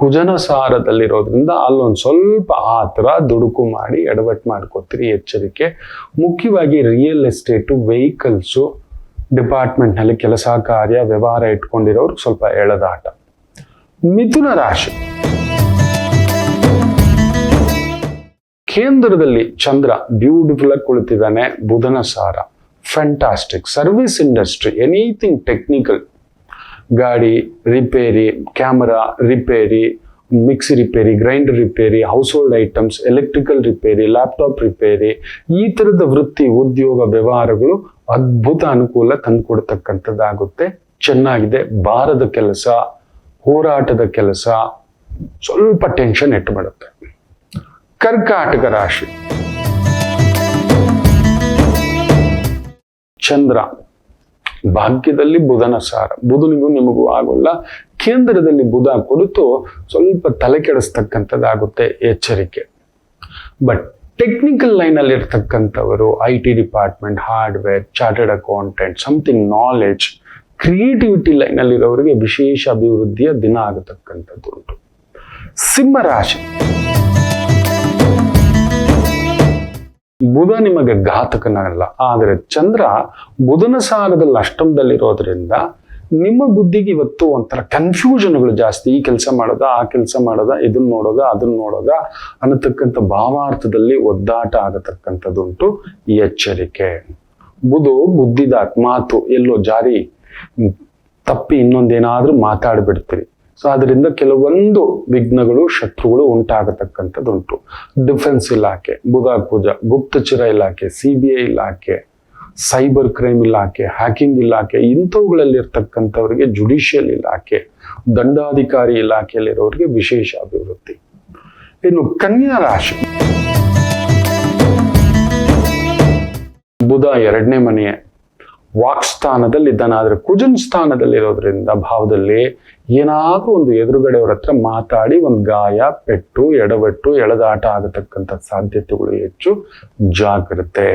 ಕುಜನ ಸಾರದಲ್ಲಿರೋದ್ರಿಂದ ಅಲ್ಲೊಂದು ಸ್ವಲ್ಪ ಆ ಥರ ದುಡುಕು ಮಾಡಿ ಎಡವಟ್ಟು ಮಾಡ್ಕೋತೀರಿ, ಎಚ್ಚರಿಕೆ. ಮುಖ್ಯವಾಗಿ ರಿಯಲ್ ಎಸ್ಟೇಟು ವೆಹಿಕಲ್ಸು ಡಿಪಾರ್ಟ್ಮೆಂಟ್ನಲ್ಲಿ ಕೆಲಸ, ಕಾರ್ಯ, ವ್ಯವಹಾರ ಇಟ್ಕೊಂಡಿರೋರು ಸ್ವಲ್ಪ ಎಳೆದಾಟ. ಮಿಥುನ ರಾಶಿ. ಕೇಂದ್ರದಲ್ಲಿ ಚಂದ್ರ ಬ್ಯೂಟಿಫುಲ್ ಆಗಿ ಕುಳಿತಿದ್ದಾನೆ, ಬುಧನ ಸಾರ. Fantastic service industry anything technical ಗಾಡಿ ರಿಪೇರಿ ಕ್ಯಾಮರಾ ರಿಪೇರಿ ಮಿಕ್ಸಿ ರಿಪೇರಿ ಗ್ರೈಂಡರ್ ರಿಪೇರಿ ಹೌಸ್ ಹೋಲ್ಡ್ ಐಟಮ್ಸ್ ಎಲೆಕ್ಟ್ರಿಕಲ್ ರಿಪೇರಿ ಲ್ಯಾಪ್ಟಾಪ್ ರಿಪೇರಿ ಈ ಥರದ ವೃತ್ತಿ, ಉದ್ಯೋಗ, ವ್ಯವಹಾರಗಳು ಅದ್ಭುತ ಅನುಕೂಲ ತಂದುಕೊಡ್ತಕ್ಕಂಥದ್ದಾಗುತ್ತೆ. ಚೆನ್ನಾಗಿದೆ. ಬಾರದ ಕೆಲಸ, ಹೋರಾಟದ ಕೆಲಸ, ಸ್ವಲ್ಪ ಟೆನ್ಷನ್ ಇಟ್ಟುಬಿಡುತ್ತೆ ಕರ್ಕಾಟಕ ರಾಶಿ. ಚಂದ್ರ. ಭಾಗ್ಯದಲ್ಲಿ ಬುಧನ ಸಾರ. ಬುಧನಿಗೂ ನಿಮಗೂ ಆಗೋಲ್ಲ. ಕೇಂದ್ರದಲ್ಲಿ ಬುಧ ಕೊಡುತ್ತು ಸ್ವಲ್ಪ ತಲೆ ಕೆಡಿಸ್ತಕ್ಕಂಥದ್ದಾಗುತ್ತೆ ಎಚ್ಚರಿಕೆ. ಬಟ್ ಟೆಕ್ನಿಕಲ್ ಲೈನಲ್ಲಿ ಇರ್ತಕ್ಕಂಥವರು I T department hardware chartered accountant something knowledge creativity ಲೈನಲ್ಲಿರೋರಿಗೆ ವಿಶೇಷ ಅಭಿವೃದ್ಧಿಯ ದಿನ ಆಗತಕ್ಕಂಥದ್ದು ಉಂಟು ಸಿಂಹ ಬುಧ ನಿಮಗೆ ಘಾತಕನಲ್ಲ, ಆದರೆ ಚಂದ್ರ ಬುಧನ ಸಾರದಲ್ಲಿ ಅಷ್ಟಮದಲ್ಲಿರೋದ್ರಿಂದ ನಿಮ್ಮ ಬುದ್ಧಿಗೆ ಇವತ್ತು ಒಂಥರ ಕನ್ಫ್ಯೂಷನ್ಗಳು ಜಾಸ್ತಿ. ಈ ಕೆಲಸ ಮಾಡೋದ, ಆ ಕೆಲಸ ಮಾಡೋದ, ಇದನ್ನ ನೋಡೋದ, ಅದನ್ನ ನೋಡೋದ ಅನ್ನತಕ್ಕಂಥ ಭಾವಾರ್ಥದಲ್ಲಿ ಒದ್ದಾಟ ಆಗತಕ್ಕಂಥದ್ದುಂಟು ಈ ಎಚ್ಚರಿಕೆ. ಬುಧು ಬುದ್ಧಿದಾತ್, ಮಾತು ಎಲ್ಲೋ ಜಾರಿ, ತಪ್ಪಿ ಇನ್ನೊಂದೇನಾದ್ರೂ ಮಾತಾಡ್ಬಿಡ್ತೀರಿ. ಸೊ ಅದರಿಂದ ಕೆಲವೊಂದು ವಿಘ್ನಗಳು, ಶತ್ರುಗಳು ಉಂಟಾಗತಕ್ಕಂಥದ್ದುಂಟು. ಡಿಫೆನ್ಸ್ ಇಲಾಖೆ ಬುಧ ಪೂಜಾ ಗುಪ್ತಚರ ಇಲಾಖೆ ಸಿ ಬಿ ಐ ಇಲಾಖೆ ಸೈಬರ್ ಕ್ರೈಮ್ ಇಲಾಖೆ ಹ್ಯಾಕಿಂಗ್ ಇಲಾಖೆ ಇಂಥವುಗಳಲ್ಲಿ ಇರ್ತಕ್ಕಂಥವ್ರಿಗೆ ಜುಡಿಷಿಯಲ್ ಇಲಾಖೆ, ದಂಡಾಧಿಕಾರಿ ಇಲಾಖೆಯಲ್ಲಿರೋರಿಗೆ ವಿಶೇಷ ಅಭಿವೃದ್ಧಿ. ಇನ್ನು ಕನ್ಯಾ ರಾಶಿ. ಬುಧ ಎರಡನೇ ಮನೆಯ. ವಾಕ್ಸ್ಥಾನದಲ್ಲಿ ಇದ್ದಾನಾದ್ರೆ ಕುಜನ್ ಸ್ಥಾನದಲ್ಲಿರೋದ್ರಿಂದ ಭಾವದಲ್ಲಿ ಏನಾದರೂ ಒಂದು ಎದುರುಗಡೆಯವ್ರ ಹತ್ರ ಮಾತಾಡಿ ಒಂದು ಗಾಯ, ಪೆಟ್ಟು, ಎಡವಟ್ಟು, ಎಳೆದಾಟ ಆಗತಕ್ಕಂಥ ಸಾಧ್ಯತೆಗಳು ಹೆಚ್ಚು ಜಾಗ್ರತೆ.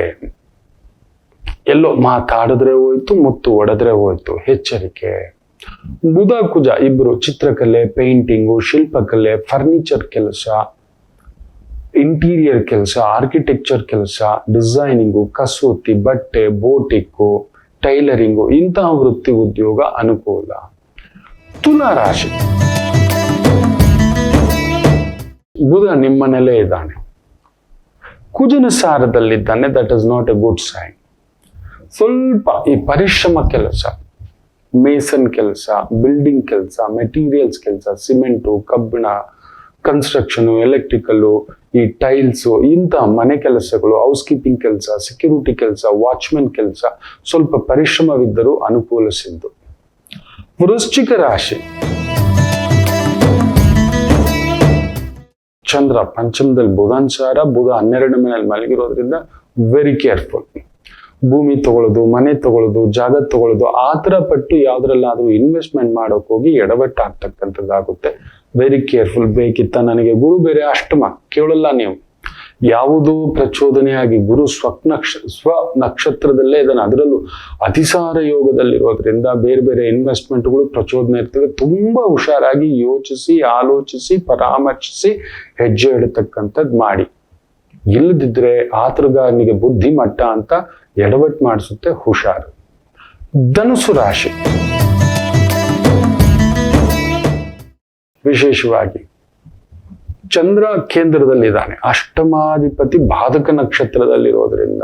ಎಲ್ಲೋ ಮಾತಾಡಿದ್ರೆ ಹೋಯ್ತು, ಮುತ್ತು ಒಡೆದ್ರೆ ಹೋಯ್ತು. ಎಚ್ಚರಿಕೆ. ಬುಧ, ಕುಜ ಇಬ್ರು ಚಿತ್ರಕಲೆ, ಪೇಂಟಿಂಗು, ಶಿಲ್ಪಕಲೆ, ಫರ್ನಿಚರ್ ಕೆಲಸ, ಇಂಟೀರಿಯರ್ ಕೆಲಸ, ಆರ್ಕಿಟೆಕ್ಚರ್ ಕೆಲಸ, ಡಿಸೈನಿಂಗು, ಕಸೂತಿ, ಬಟ್ಟೆ, ಬೋಟಿಕ್ಕು ಟೈಲರಿಂಗು ಇಂತಹ ವೃತ್ತಿ ಉದ್ಯೋಗ ಅನುಕೂಲ. ತುಲಾರಾಶಿ ನಿಮ್ಮ ನೆಲೆ ಇದ್ದಾನೆ. ಕುಜನ ಸಾರದಲ್ಲಿದ್ದಾನೆ that is not a good sign ಸ್ವಲ್ಪ ಈ ಪರಿಶ್ರಮ ಕೆಲಸ, ಮೇಸನ್ ಕೆಲಸ ಬಿಲ್ಡಿಂಗ್ ಕೆಲಸ ಮೆಟೀರಿಯಲ್ಸ್ ಕೆಲಸ ಸಿಮೆಂಟು ಕಬ್ಬಿಣ ಕನ್ಸ್ಟ್ರಕ್ಷನು ಎಲೆಕ್ಟ್ರಿಕಲ್ಲು ಈ ಟೈಲ್ಸು ಇಂಥ ಮನೆ ಕೆಲಸಗಳು ಹೌಸ್ ಕೀಪಿಂಗ್ ಕೆಲಸ ಸೆಕ್ಯೂರಿಟಿ ಕೆಲಸ ವಾಚ್ಮೆನ್ ಕೆಲಸ, ಸ್ವಲ್ಪ ಪರಿಶ್ರಮವಿದ್ದರೂ ಅನುಕೂಲಿಸಿದ್ದು ವೃಶ್ಚಿಕ ರಾಶಿ. ಚಂದ್ರ, ಪಂಚಮದಲ್ಲಿ ಬುಧಾನ್ಸಾರ ಬುಧ ಹನ್ನೆರಡು ಮನೆಯಲ್ಲಿ ಮಲಗಿರೋದ್ರಿಂದ ವೆರಿ ಕೇರ್ಫುಲ್ ಭೂಮಿ ತಗೊಳ್ಳೋದು, ಮನೆ ತಗೊಳ್ಳೋದು, ಜಾಗ ತಗೊಳ್ಳೋದು, ಆ ಥರ ಪಟ್ಟು ಯಾವ್ದ್ರಲ್ಲಾದ್ರೂ ಇನ್ವೆಸ್ಟ್ಮೆಂಟ್ ಮಾಡೋಕೆ ಹೋಗಿ ಎಡವಟ್ಟು ಆಗ್ತಕ್ಕಂಥದ್ದಾಗುತ್ತೆ ವೆರಿ ಕೇರ್ಫುಲ್ ಬೇಕಿತ್ತ ನನಗೆ ಗುರು ಬೇರೆ ಅಷ್ಟಮ ಕೇಳಲ್ಲ ನೀವು. ಯಾವುದು ಪ್ರಚೋದನೆಯಾಗಿ ಗುರು ಸ್ವಪ್ನಕ್ಷ ಸ್ವ ನಕ್ಷತ್ರದಲ್ಲೇ ಇದನ್ನು ಅದರಲ್ಲೂ ಅತಿಸಾರ ಯೋಗದಲ್ಲಿರೋದ್ರಿಂದ ಬೇರೆ ಬೇರೆ ಇನ್ವೆಸ್ಟ್ಮೆಂಟ್ಗಳು ಪ್ರಚೋದನೆ ಇರ್ತವೆ. ತುಂಬಾ ಹುಷಾರಾಗಿ ಯೋಚಿಸಿ, ಆಲೋಚಿಸಿ, ಪರಾಮರ್ಶಿಸಿ ಹೆಜ್ಜೆ ಇಡತಕ್ಕಂಥದ್ದು ಮಾಡಿ. ಇಲ್ಲದಿದ್ರೆ ಆತೃಗಾರನಿಗೆ ಬುದ್ಧಿಮಟ್ಟ ಅಂತ ಎಡವಟ್ ಮಾಡಿಸುತ್ತೆ ಹುಷಾರು. ಧನುಸು ರಾಶಿ. ವಿಶೇಷವಾಗಿ. ಚಂದ್ರ ಕೇಂದ್ರದಲ್ಲಿದ್ದಾನೆ. ಅಷ್ಟಮಾಧಿಪತಿ ಬಾಧಕ ನಕ್ಷತ್ರದಲ್ಲಿರೋದ್ರಿಂದ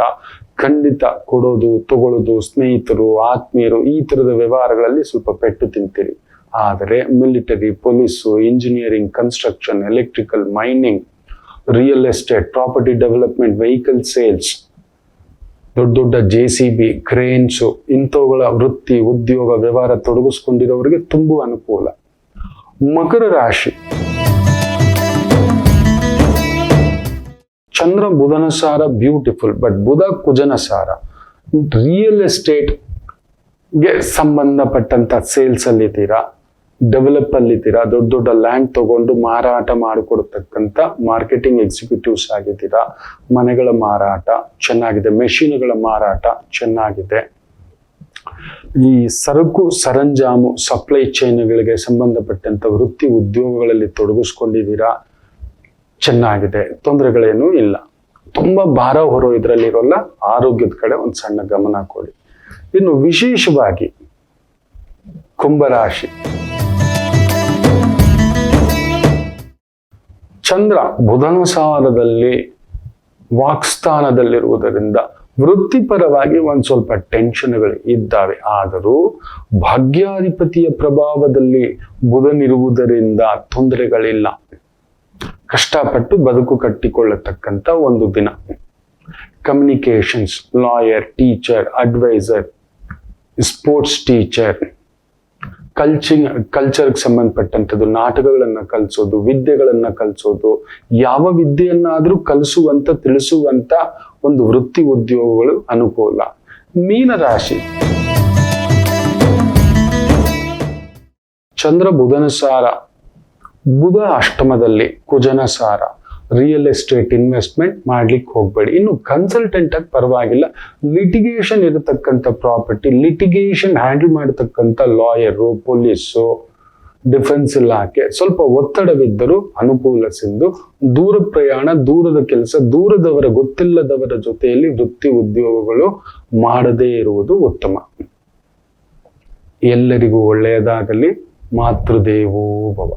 ಖಂಡಿತ ಕೊಡೋದು, ತಗೊಳ್ಳೋದು, ಸ್ನೇಹಿತರು, ಆತ್ಮೀಯರು ಈ ತರದ ವ್ಯವಹಾರಗಳಲ್ಲಿ ಸ್ವಲ್ಪ ಪೆಟ್ಟು ತಿಂತೀರಿ. ಆದರೆ military, police, engineering, construction, electrical, mining, real estate, property development, vehicle sales, ದೊಡ್ಡ ದೊಡ್ಡ ಜೆ ಸಿ ಬಿ, ಕ್ರೇನ್ಸು ಇಂಥವುಗಳ ವೃತ್ತಿ, ಉದ್ಯೋಗ, ವ್ಯವಹಾರ ತೊಡಗಿಸ್ಕೊಂಡಿರೋರಿಗೆ ತುಂಬ ಅನುಕೂಲ. ಮಕರ ರಾಶಿ. ಚಂದ್ರ ಬುಧನ ಸಾರ ಬ್ಯೂಟಿಫುಲ್ ಬಟ್ ಬುಧ ಕುಜನ ಸಾರ. ರಿಯಲ್ ಎಸ್ಟೇಟ್ಗೆ ಸಂಬಂಧಪಟ್ಟಂತ ಸೇಲ್ಸ್ ಅಲ್ಲಿದ್ದೀರಾ ಡೆವಲಪ್ ತೀರಾ ದೊಡ್ಡ ದೊಡ್ಡ ಲ್ಯಾಂಡ್ ತಗೊಂಡು ಮಾರಾಟ ಮಾಡಿಕೊಡ್ತಕ್ಕಂಥ ಮಾರ್ಕೆಟಿಂಗ್ ಎಕ್ಸಿಕ್ಯೂಟಿವ್ಸ್ ಆಗಿದ್ದೀರಾ? ಮನೆಗಳ ಮಾರಾಟ ಚೆನ್ನಾಗಿದೆ ಮೆಷಿನ್ಗಳ ಮಾರಾಟ ಚೆನ್ನಾಗಿದೆ. ಈ ಸರಕು, ಸರಂಜಾಮು ಸಪ್ಲೈ ಚೈನ್ಗಳಿಗೆ ಸಂಬಂಧಪಟ್ಟಂತ ವೃತ್ತಿ ಉದ್ಯೋಗಗಳಲ್ಲಿ ತೊಡಗಿಸ್ಕೊಂಡಿದ್ದೀರಾ? ಚೆನ್ನಾಗಿದೆ. ತೊಂದರೆಗಳೇನೂ ಇಲ್ಲ. ತುಂಬಾ ಭಾರ ಹೊರೋ ಇದರಲ್ಲಿರೋಲ್ಲ ಆರೋಗ್ಯದ ಕಡೆ ಒಂದು ಸಣ್ಣ ಗಮನ ಕೊಡಿ. ಇನ್ನು ವಿಶೇಷವಾಗಿ ಕುಂಭರಾಶಿ. ಚಂದ್ರ ಬುಧನ ಸಾರದಲ್ಲಿ ವಾಕ್ಸ್ಥಾನದಲ್ಲಿರುವುದರಿಂದ ವೃತ್ತಿಪರವಾಗಿ ಒಂದು ಸ್ವಲ್ಪ ಟೆನ್ಷನ್ಗಳು ಇದ್ದಾವೆ. ಆದರೂ ಭಾಗ್ಯಾಧಿಪತಿಯ ಪ್ರಭಾವದಲ್ಲಿ ಬುಧನಿರುವುದರಿಂದ ತೊಂದರೆಗಳಿಲ್ಲ. ಕಷ್ಟಪಟ್ಟು ಬದುಕು ಕಟ್ಟಿಕೊಳ್ಳತಕ್ಕಂಥ ಒಂದು ದಿನ. Communications lawyer, teacher, advisor, sports teacher, ಕಲ್ಚಿಂಗ್, ಕಲ್ಚರ್ಗೆ ಸಂಬಂಧಪಟ್ಟಂಥದ್ದು, ನಾಟಕಗಳನ್ನು ಕಲಿಸೋದು, ವಿದ್ಯೆಗಳನ್ನು ಕಲಿಸೋದು, ಯಾವ ವಿದ್ಯೆಯನ್ನಾದರೂ ಕಲಿಸುವಂತ, ತಿಳಿಸುವಂತ ಒಂದು ವೃತ್ತಿ ಉದ್ಯೋಗಗಳು ಅನುಕೂಲ. ಮೀನರಾಶಿ ಚಂದ್ರ ಬುಧನ ಸಾರ ಬುಧ ಅಷ್ಟಮದಲ್ಲಿ ಕುಜನ ಸಾರ ರಿಯಲ್ ಎಸ್ಟೇಟ್ ಇನ್ವೆಸ್ಟ್ಮೆಂಟ್ ಮಾಡ್ಲಿಕ್ಕೆ ಹೋಗ್ಬೇಡಿ. ಇನ್ನು ಕನ್ಸಲ್ಟೆಂಟ್ ಆಗಿ ಪರವಾಗಿಲ್ಲ. ಲಿಟಿಗೇಷನ್ ಇರತಕ್ಕಂಥ ಪ್ರಾಪರ್ಟಿ ಲಿಟಿಗೇಷನ್ ಹ್ಯಾಂಡಲ್ ಮಾಡತಕ್ಕಂಥ ಲಾಯರು ಪೊಲೀಸು ಡಿಫೆನ್ಸ್ ಇಲಾಖೆ ಸ್ವಲ್ಪ ಒತ್ತಡವಿದ್ದರೂ ಅನುಕೂಲ ಸಿಂದು ದೂರ ಪ್ರಯಾಣ, ದೂರದ ಕೆಲಸ, ದೂರದವರ ಗೊತ್ತಿಲ್ಲದವರ ಜೊತೆಯಲ್ಲಿ ವೃತ್ತಿ ಉದ್ಯೋಗಗಳು ಮಾಡದೇ ಇರುವುದು ಉತ್ತಮ. ಎಲ್ಲರಿಗೂ ಒಳ್ಳೆಯದಾಗಲಿ, ಮಾತೃದೇವೋ ಭವ.